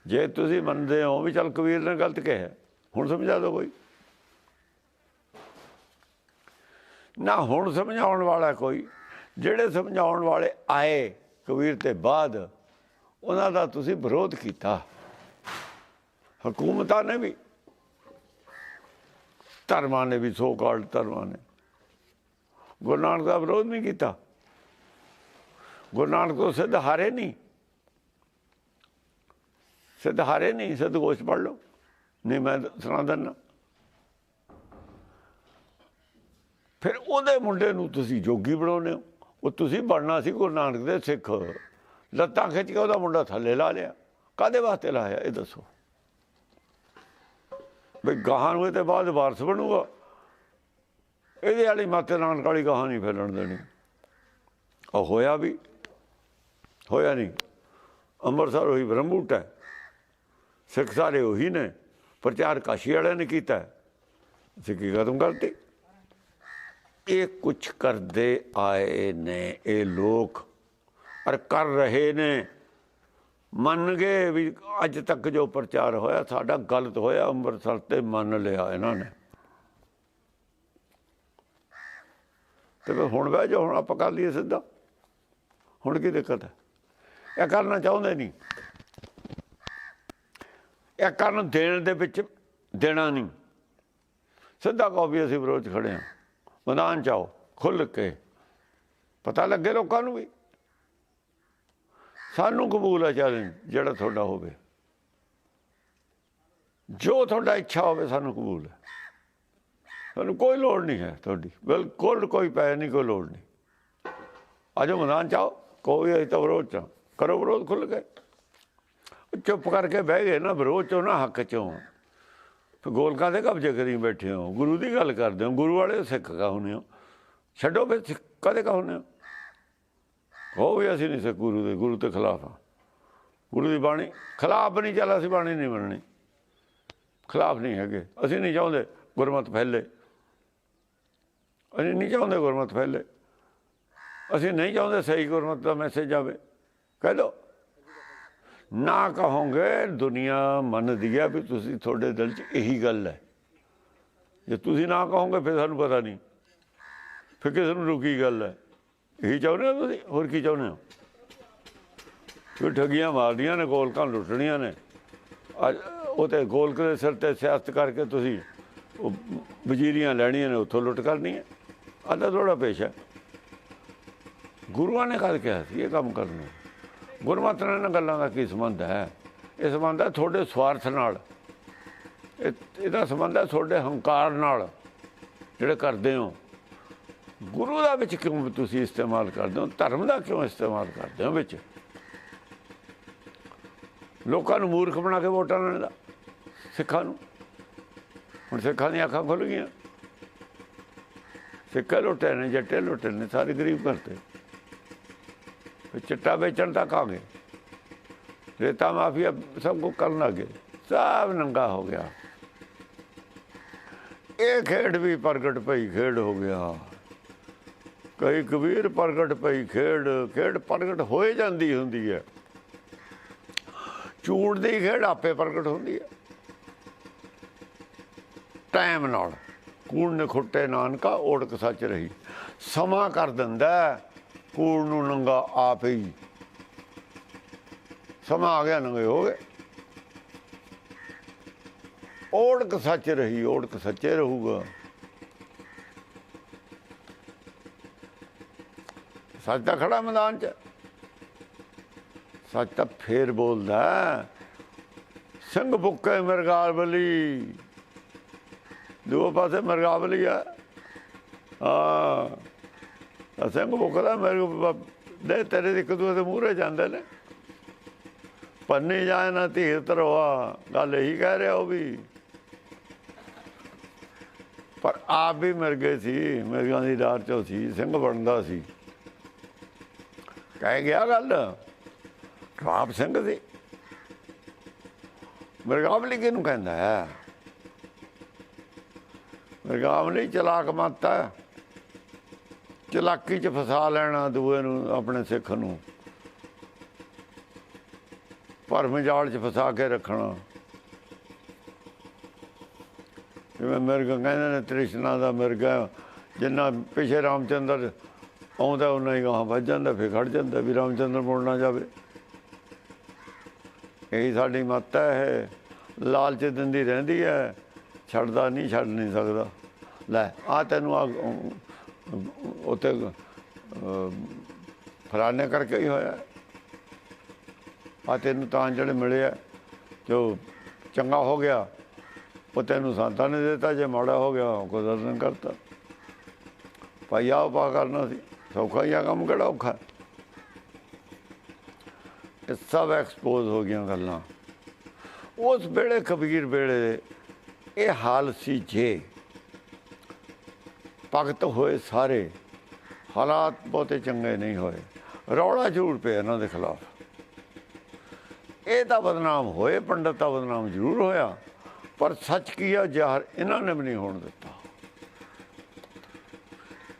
ਜੇ ਤੁਸੀਂ ਮੰਨਦੇ ਹੋ ਵੀ ਚੱਲ ਕਬੀਰ ਨੇ ਗਲਤ ਕਿਹਾ, ਹੁਣ ਸਮਝਾ ਦਿਓ ਕੋਈ। ਨਾ ਹੁਣ ਸਮਝਾਉਣ ਵਾਲਾ ਕੋਈ, ਜਿਹੜੇ ਸਮਝਾਉਣ ਵਾਲੇ ਆਏ ਕਬੀਰ ਤੇ ਬਾਅਦ, ਉਹਨਾਂ ਦਾ ਤੁਸੀਂ ਵਿਰੋਧ ਕੀਤਾ। ਹਕੂਮਤਾਂ ਨੇ ਵੀ, ਧਰਮਾਂ ਨੇ ਵੀ ਸੋ ਕਾਲਡ ਧਰਮਾਂ ਨੇ। ਗੁਰੂ ਨਾਨਕ ਦਾ ਵਿਰੋਧ ਨਹੀਂ ਕੀਤਾ। ਗੁਰੂ ਨਾਨਕ ਤੋਂ ਸਿੱਧ ਹਾਰੇ ਨਹੀਂ। ਸਿੱਧ ਹਾਰੇ ਨਹੀਂ, ਸਿੱਧ ਗੋਸ਼ ਪੜ ਲਓ। ਨਹੀਂ ਮੈਂ ਸੁਣਾ ਦਿੰਦਾ। ਫਿਰ ਉਹਦੇ ਮੁੰਡੇ ਨੂੰ ਤੁਸੀਂ ਜੋਗੀ ਬਣਾਉਂਦੇ ਹੋ। ਉਹ ਤੁਸੀਂ ਬਣਨਾ ਸੀ ਗੁਰੂ ਨਾਨਕ ਦੇ ਸਿੱਖ। ਲੱਤਾਂ ਖਿੱਚ ਕੇ ਉਹਦਾ ਮੁੰਡਾ ਥੱਲੇ ਲਾ ਲਿਆ। ਕਾਦੇ ਵਾਸਤੇ ਲਾਇਆ ਇਹ ਦੱਸੋ। ਵੀ ਗਾਹਾਂ ਨੂੰ ਤੇ ਬਾਅਦ ਵਾਰਸ ਬਣੂਗਾ। ਇਹਦੇ ਵਾਲੀ ਮਾਤੇ ਨਾਨਕ ਵਾਲੀ ਗਾਹਾਂ ਨਹੀਂ ਫੈਲਣ ਦੇਣੀ। ਉਹ ਹੋਇਆ ਵੀ। ਹੋਇਆ ਨਹੀਂ। ਅੰਮ੍ਰਿਤਸਰ ਉਹੀ ਬ੍ਰਹਮੂਟ ਹੈ। ਸਿੱਖ ਸਾਰੇ ਉਹੀ ਨੇ। ਪ੍ਰਚਾਰ ਕਾਸ਼ੀ ਵਾਲਿਆਂ ਨੇ ਕੀਤਾ। ਸਿੱਖੀ ਖਤਮ ਕਰਤੀ? ਇਹ ਕੁਝ ਕਰਦੇ ਆਏ ਨੇ, ਇਹ ਲੋਕ ਪਰ ਕਰ ਰਹੇ ਨੇ। ਮੰਨ ਗਏ ਵੀ ਅੱਜ ਤੱਕ ਜੋ ਪ੍ਰਚਾਰ ਹੋਇਆ, ਸਾਡਾ ਗਲਤ ਹੋਇਆ, ਅੰਮ੍ਰਿਤਸਰ ਤੇ ਮੰਨ ਲਿਆ ਇਹਨਾਂ ਨੇ। ਤੇ ਹੁਣ ਬਹਿ ਜਾ ਹੁਣ ਆਪਾਂ ਕਰ ਲਈਏ ਸਿੱਧਾ। ਹੁਣ ਕੀ ਦਿੱਕਤ ਹੈ? ਇਹ ਕਰਨਾ ਚਾਹੁੰਦੇ ਨਹੀਂ। ਇਹ ਕਰਨ ਦੇਣ ਦੇ ਵਿੱਚ ਦੇਣਾ ਨਹੀਂ। ਸਿੱਧਾ ਕਹੋ ਵੀ ਅਸੀਂ ਵਿਰੋਧ 'ਚ ਖੜੇ ਹਾਂ। ਮੈਦਾਨ ਚਾਓ ਖੁੱਲ ਕੇ। ਪਤਾ ਲੱਗੇ ਲੋਕਾਂ ਨੂੰ ਵੀ। ਸਾਨੂੰ ਕਬੂਲ ਹੈ ਚੈਲੰਜ ਜਿਹੜਾ ਤੁਹਾਡਾ ਹੋਵੇ। ਜੋ ਤੁਹਾਡਾ ਇੱਛਾ ਹੋਵੇ, ਸਾਨੂੰ ਕਬੂਲ ਹੈ ਸਾਨੂੰ ਕੋਈ ਲੋੜ ਨਹੀਂ ਹੈ ਤੁਹਾਡੀ। ਬਿਲਕੁਲ ਕੋਈ ਪੈ ਨਹੀਂ ਕੋਈ ਲੋੜ ਨਹੀਂ। ਆਜੋ ਮੈਦਾਨ ਚਾਓ ਕੋਈ ਅਸੀਂ ਤਾਂ ਵਿਰੋਧ ਚ ਹਾਂ। ਕਰੋ ਵਿਰੋਧ ਖੁੱਲ ਕੇ। ਚੁੱਪ ਕਰਕੇ ਬਹਿ ਗਏ ਨਾ, ਵਿਰੋਧ ਚੋਂ ਨਾ ਹੱਕ ਚੋਂ। ਫਿਰ ਗੋਲਕਾਂ ਦੇ ਕਬਜ਼ੇ ਕਰੀ ਬੈਠੇ ਹੋ। ਗੁਰੂ ਦੀ ਗੱਲ ਕਰਦੇ ਹੋ। ਗੁਰੂ ਵਾਲੇ ਸਿੱਖ ਕਹੋਨੇ ਹੋ। ਛੱਡੋ ਫਿਰ ਸਿੱਖ ਕਦੇ ਕਹੋਨੇ ਹੋ? ਉਹ ਵੀ ਅਸੀਂ ਨਹੀਂ ਸਿੱਖ ਗੁਰੂ ਦੇ। ਗੁਰੂ ਤੇ ਖਿਲਾਫ ਆ। ਗੁਰੂ ਦੀ ਬਾਣੀ ਖਿਲਾਫ ਨਹੀਂ ਚੱਲ ਅਸੀਂ ਬਾਣੀ ਨਹੀਂ ਮੰਨਣੀ। ਖਿਲਾਫ ਨਹੀਂ ਹੈਗੇ। ਅਸੀਂ ਨਹੀਂ ਚਾਹੁੰਦੇ ਗੁਰਮਤ ਫੈਲੇ। ਅਸੀਂ ਨਹੀਂ ਚਾਹੁੰਦੇ ਗੁਰਮਤ ਫੈਲੇ। ਅਸੀਂ ਨਹੀਂ ਚਾਹੁੰਦੇ ਸਹੀ ਗੁਰਮਤ ਦਾ ਮੈਸੇਜ ਆਵੇ। ਕਹਿ ਦੋ। ਨਾ ਕਹੋਗੇ, ਦੁਨੀਆ ਮੰਨਦੀ ਹੈ ਵੀ ਤੁਸੀਂ ਤੁਹਾਡੇ ਦਿਲ 'ਚ ਇਹੀ ਗੱਲ ਹੈ। ਜੇ ਤੁਸੀਂ ਨਾ ਕਹੋਗੇ, ਫਿਰ ਸਾਨੂੰ ਪਤਾ ਨਹੀਂ। ਫਿਰ ਕਿਸੇ ਨੂੰ ਰੁਕੀ ਗੱਲ ਹੈ। ਇਹੀ ਚਾਹੁੰਦੇ ਹੋ ਤੁਸੀਂ? ਹੋਰ ਕੀ ਚਾਹੁੰਦੇ ਹੋ? ਕਿ ਠਗੀਆਂ ਮਾਰਦੀਆਂ ਨੇ, ਗੋਲਕਾਂ ਲੁੱਟਣੀਆਂ ਨੇ। ਅੱਜ ਉਹ ਤੇ ਗੋਲਕ ਦੇ ਸਿਰ ਤੇ ਸਿਆਸਤ ਕਰਕੇ ਤੁਸੀਂ ਉਹ ਵਜ਼ੀਰੀਆਂ ਲੈਣੀਆਂ ਨੇ, ਉੱਥੋਂ ਲੁੱਟ ਕਰਨੀ ਹੈ ਆਦਾ ਥੋੜਾ ਪੇਸ਼ਾ ਗੁਰੂਆਂ ਨੇ ਕਦ ਕਿਹਾ ਸੀ ਇਹ ਕੰਮ ਕਰਨਾ। ਗੁਰਮਤਿ ਨਾਲ ਇਹਨਾਂ ਗੱਲਾਂ ਦਾ ਕੀ ਸੰਬੰਧ ਹੈ? ਇਹ ਸੰਬੰਧ ਹੈ ਤੁਹਾਡੇ ਸਵਾਰਥ ਨਾਲ। ਇਹ, ਇਹਦਾ ਸੰਬੰਧ ਹੈ ਤੁਹਾਡੇ ਹੰਕਾਰ ਨਾਲ, ਜਿਹੜੇ ਕਰਦੇ ਹੋ। ਗੁਰੂ ਦਾ ਵਿੱਚ ਕਿਉਂ ਤੁਸੀਂ ਇਸਤੇਮਾਲ ਕਰਦੇ ਹੋ? ਧਰਮ ਦਾ ਕਿਉਂ ਇਸਤੇਮਾਲ ਕਰਦੇ ਹੋ ਵਿੱਚ? ਲੋਕਾਂ ਨੂੰ ਮੂਰਖ ਬਣਾ ਕੇ ਵੋਟਾਂ ਲੈਣ ਦਾ, ਸਿੱਖਾਂ ਨੂੰ। ਹੁਣ ਸਿੱਖਾਂ ਦੀਆਂ ਅੱਖਾਂ ਖੁੱਲ ਗਈਆਂ। ਸਿੱਖੇ ਲੁੱਟੇ ਨੇ, ਜੱਟੇ ਲੁੱਟੇ ਨੇ, ਸਾਰੇ ਗਰੀਬ ਕਰਤੇ ਫਿਰ ਚਿੱਟਾ ਵੇਚਣ ਤੱਕ ਆ ਗਏ। ਰੇਤਾ ਮਾਫੀਆ ਸਭ ਕੁਝ ਕਰਨ ਲੱਗੇ ਸਭ ਨੰਗਾ ਹੋ ਗਿਆ। ਇਹ ਖੇਡ ਵੀ ਪ੍ਰਗਟ ਪਈ ਖੇਡ ਹੋ ਗਿਆ। ਕਈ ਕਬੀਰ ਪ੍ਰਗਟ ਪਈ ਖੇਡ ਖੇਡ ਪ੍ਰਗਟ ਹੋਏ ਜਾਂਦੀ ਹੁੰਦੀ ਹੈ। ਚੂੜ ਦੀ ਖੇਡ ਆਪੇ ਪ੍ਰਗਟ ਹੁੰਦੀ ਹੈ। ਟਾਈਮ ਨਾਲ। ਕੂੜ ਨੇ ਖੁੱਟੇ ਨਾਨਕਾ, ਓੜਕ ਸੱਚ ਰਹੀ। ਸਮਾਂ ਕਰ ਦਿੰਦਾ ਕੂੜ ਨੂੰ ਨੰਗਾ ਆਪ ਹੀ। ਸਮਾਂ ਆ ਗਿਆ ਨੰਗੇ ਹੋ ਗਏ। ਓੜਕ ਸੱਚ ਰਹੀ ਓੜਕ ਸੱਚੇ ਰਹੂਗਾ। ਸੱਚ ਤਾਂ ਖੜਾ ਮੈਦਾਨ 'ਚ। ਸੱਚ ਤਾਂ ਫੇਰ ਬੋਲਦਾ ਸਿੰਘ ਬੁੱਕੇ ਮਰਗਾਲ ਬਲੀ। ਦੂਏ ਪਾਸੇ ਮਰਗਾਵਲੀ ਆ। ਹਾਂ। ਅਸਾਂ ਕੋ ਬੋਕਦਾ ਮੇਰੇ ਦੇ ਤੇਰੇ ਦੇ ਕਦੂ ਦੇ ਮੂਹਰੇ ਜਾਂਦੇ ਨੇ। ਪੰਨੇ ਜਾਏ ਨਾ ਧੀਰ ਤਰਵਾ ਗੱਲ ਇਹੀ ਕਹਿ ਰਿਹਾ ਉਹ ਵੀ। ਪਰ ਆਪ ਵੀ ਮਰ ਗਏ ਸੀ ਮਿਰਗਾਂ ਦੀ ਡਾਰ ਚੋਂ ਸੀ, ਸਿੰਘ ਬਣਦਾ ਸੀ। ਕਹਿ ਗਿਆ ਗੱਲ, ਆਪ ਸਿੰਘ ਸੀ। ਮਿਰਗਾਵਲੀ ਕਿਹਨੂੰ ਕਹਿੰਦਾ ਹੈ? ਮਿਰਗਾਵਲੀ ਚਲਾਕ ਮੱਤ ਹੈ। ਚਲਾਕੀ ਚ ਫਸਾ ਲੈਣਾ ਦੂਏ ਨੂੰ, ਆਪਣੇ ਸਿੱਖ ਨੂੰ। ਭਰਮ ਜਾਲ ਚ ਫਸਾ ਕੇ ਰੱਖਣਾ। ਜਿਵੇਂ ਮਿਰਗ ਕਹਿੰਦੇ ਨੇ, ਤ੍ਰਿਸ਼ਨਾ ਦਾ ਮਿਰਗਾ ਹੈ, ਜਿੰਨਾ ਪਿਛੇ ਰਾਮਚੰਦਰ ਆਉਂਦਾ ਉਹਨਾਂ ਹੀ ਗਾਹਾਂ ਵੱਜ ਜਾਂਦਾ, ਫਿਰ ਖੜ ਜਾਂਦਾ ਵੀ ਰਾਮਚੰਦਰ ਮੁੜ ਨਾ ਜਾਵੇ। ਇਹੀ ਸਾਡੀ ਮੱਤ ਹੈ, ਇਹ ਲਾਲਚ ਦਿੰਦੀ ਰਹਿੰਦੀ ਹੈ। ਛੱਡਦਾ ਨਹੀਂ, ਛੱਡ ਨਹੀਂ ਸਕਦਾ। ਲੈ ਆ ਤੈਨੂੰ ਆ ਉੱਥੇ ਫਲਾਣੇ ਕਰਕੇ ਹੀ ਹੋਇਆ। ਆ ਤੈਨੂੰ ਤਾਂ ਜਿਹੜੇ ਮਿਲੇ ਆ ਜੋ ਚੰਗਾ ਹੋ ਗਿਆ। ਉਹ ਤੈਨੂੰ ਸੰਤਾਂ ਨੇ ਦਿੱਤਾ, ਜੇ ਮਾੜਾ ਹੋ ਗਿਆ ਕੋਈ ਦਰਸ਼ਨ ਕਰਤਾ। ਭਾਈ ਆਪ ਪਾ ਕਰਨਾ ਸੀ। ਸੌਖਾ ਹੀ ਆ ਕੰਮ, ਕਿਹੜਾ ਔਖਾ? ਇਹ ਸਭ ਐਕਸਪੋਜ਼ ਹੋ ਗਈਆਂ ਗੱਲਾਂ। ਉਸ ਵੇਲੇ ਕਬੀਰ ਵੇਲੇ, ਇਹ ਹਾਲ ਸੀ ਜੇ। ਭਗਤ ਹੋਏ ਸਾਰੇ, ਹਾਲਾਤ ਬਹੁਤੇ ਚੰਗੇ ਨਹੀਂ ਹੋਏ। ਰੌਲਾ ਜ਼ਰੂਰ ਪਿਆ ਇਹਨਾਂ ਦੇ ਖਿਲਾਫ। ਇਹ ਤਾਂ ਬਦਨਾਮ ਹੋਏ, ਪੰਡਤ ਦਾ ਬਦਨਾਮ ਜ਼ਰੂਰ ਹੋਇਆ, ਪਰ ਸੱਚ ਕੀ ਆ, ਜ਼ਾਹਰ ਇਹਨਾਂ ਨੇ ਵੀ ਨਹੀਂ ਹੋਣ ਦਿੱਤਾ।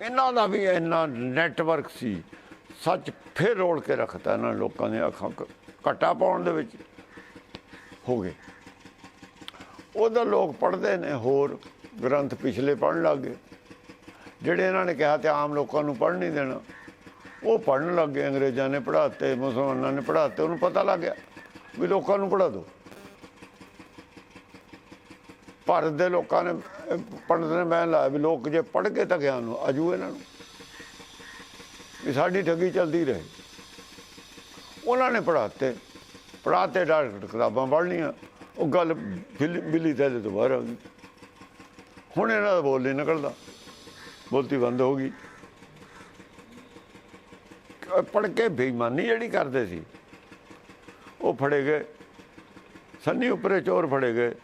ਇਹਨਾਂ ਦਾ ਵੀ ਇੰਨਾ ਨੈਟਵਰਕ ਸੀ, ਸੱਚ ਫਿਰ ਰੋਲ ਕੇ ਰੱਖਤਾ ਇਹਨਾਂ ਲੋਕਾਂ ਦੀਆਂ ਅੱਖਾਂ ਕ- ਪਾਉਣ ਦੇ ਵਿੱਚ। ਹੋ ਗਏ। ਉਹਦਾ ਲੋਕ ਪੜ੍ਹਦੇ ਨੇ, ਹੋਰ ਗ੍ਰੰਥ ਪਿਛਲੇ ਪੜ੍ਹਨ ਲੱਗੇ ਜਿਹੜੇ ਇਹਨਾਂ ਨੇ ਕਿਹਾ ਤੇ ਆਮ ਲੋਕਾਂ ਨੂੰ ਪੜ੍ਹ ਨਹੀਂ ਦੇਣਾ, ਉਹ ਪੜ੍ਹਨ ਗਏ, ਅੰਗਰੇਜ਼ਾਂ ਨੇ ਪੜ੍ਹਾਤੇ, ਮੁਸਲਮਾਨਾਂ ਨੇ ਪੜ੍ਹਾਤੇ, ਉਹਨੂੰ ਪਤਾ ਲੱਗ ਗਿਆ ਵੀ ਲੋਕਾਂ ਨੂੰ ਪੜ੍ਹਾ ਦਿਓ ਭਾਰਤ ਦੇ ਲੋਕਾਂ ਨੇ, ਪੰਡਤ ਨੇ ਮੈਂ ਲਾਇਆ ਵੀ ਲੋਕ ਜੇ ਪੜ੍ਹ ਕੇ ਤਾਂ ਗਿਆਨ ਨੂੰ ਅਜੂ ਇਹਨਾਂ ਨੂੰ, ਵੀ ਸਾਡੀ ਠੱਗੀ ਚੱਲਦੀ ਰਹੇ। ਉਹਨਾਂ ਨੇ ਪੜ੍ਹਾਤੇ ਪੜ੍ਹਾਤੇ ਡਾਕਟਰ ਕਿਤਾਬਾਂ ਪੜ੍ਹਨੀਆਂ, ਉਹ ਗੱਲ ਬਿੱਲੀ ਬਿੱਲੀ ਥੈਲੇ ਤੋਂ ਬਾਹਰ ਆ ਗਈ। ਹੁਣ ਇਹਨਾਂ ਦਾ ਬੋਲ ਨਹੀਂ ਨਿਕਲਦਾ। ਬੋਲਤੀ ਬੰਦ ਹੋ ਗਈ। ਪੜ ਕੇ ਬੇਈਮਾਨੀ ਜਿਹੜੀ ਕਰਦੇ ਸੀ, ਉਹ ਫੜੇ ਗਏ। ਸੰਨੀ ਉੱਪਰੇ ਚੋਰ ਫੜੇ ਗਏ।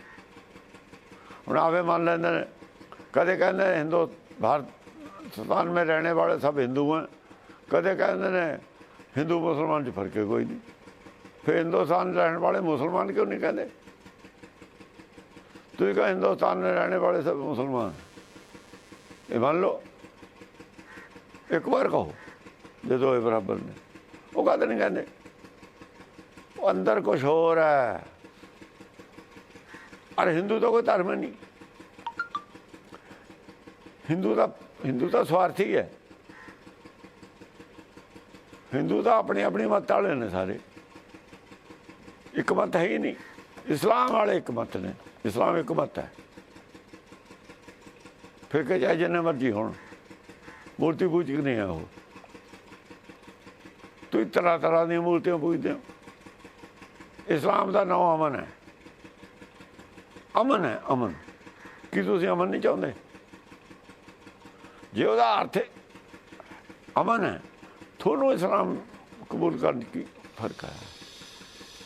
ਹੁਣ ਆਵੇ ਮੰਨ ਲੈਂਦੇ ਨੇ, ਕਦੇ ਕਹਿੰਦੇ ਹਿੰਦੂ, ਭਾਰਤ ਸਤਾਨ ਮੇ ਰਹਿਣੇ ਵਾਲੇ ਸਭ ਹਿੰਦੂ ਹਨ ਕਦੇ ਕਹਿੰਦੇ ਨੇ, ਹਿੰਦੂ ਮੁਸਲਮਾਨ 'ਚ ਫ਼ਰਕ ਕੋਈ ਨਹੀਂ ਫਿਰ ਹਿੰਦੁਸਤਾਨ ਰਹਿਣ ਵਾਲੇ ਮੁਸਲਮਾਨ ਕਿਉਂ ਨਹੀਂ ਕਹਿੰਦੇ? ਤੁਸੀਂ ਕਹਿੰਦੇ ਹਿੰਦੁਸਤਾਨ ਰਹਿਣੇ ਵਾਲੇ ਸਭ ਮੁਸਲਮਾਨ। ये मान लो एक बार कहो दे दो बराबर ने वो कहते नहीं कहते अंदर कुछ हो रहा है अरे हिंदू तो कोई धर्म नहीं हिंदू का हिंदू तो स्वार्थी है हिंदू तो अपनी अपनी मत वाले ने सारे एक मत है ही नहीं इस्लाम वाले एक मत ने इस्लाम एक मत है ਹੈ ਫਿਰ ਕਿ ਚਾਹੇ ਜਿੰਨੇ ਮਰਜ਼ੀ ਹੋਣ, ਮੂਰਤੀ ਪੂਜਕ ਨਹੀਂ ਹੈ ਉਹ। ਤੁਸੀਂ ਤਰ੍ਹਾਂ ਤਰ੍ਹਾਂ ਦੀਆਂ ਮੂਰਤੀਆਂ ਪੂਜਦੇ ਹੋ। ਇਸਲਾਮ ਦਾ ਨਾਮ ਅਮਨ ਹੈ। ਅਮਨ ਹੈ, ਅਮਨ। ਕੀ ਤੁਸੀਂ ਅਮਨ ਨਹੀਂ ਚਾਹੁੰਦੇ? ਜੇ ਉਹਦਾ ਅਰਥ ਅਮਨ ਹੈ, ਤੁਹਾਨੂੰ ਇਸਲਾਮ ਕਬੂਲ ਕਰਨ ਕੀ ਫ਼ਰਕ ਹੈ?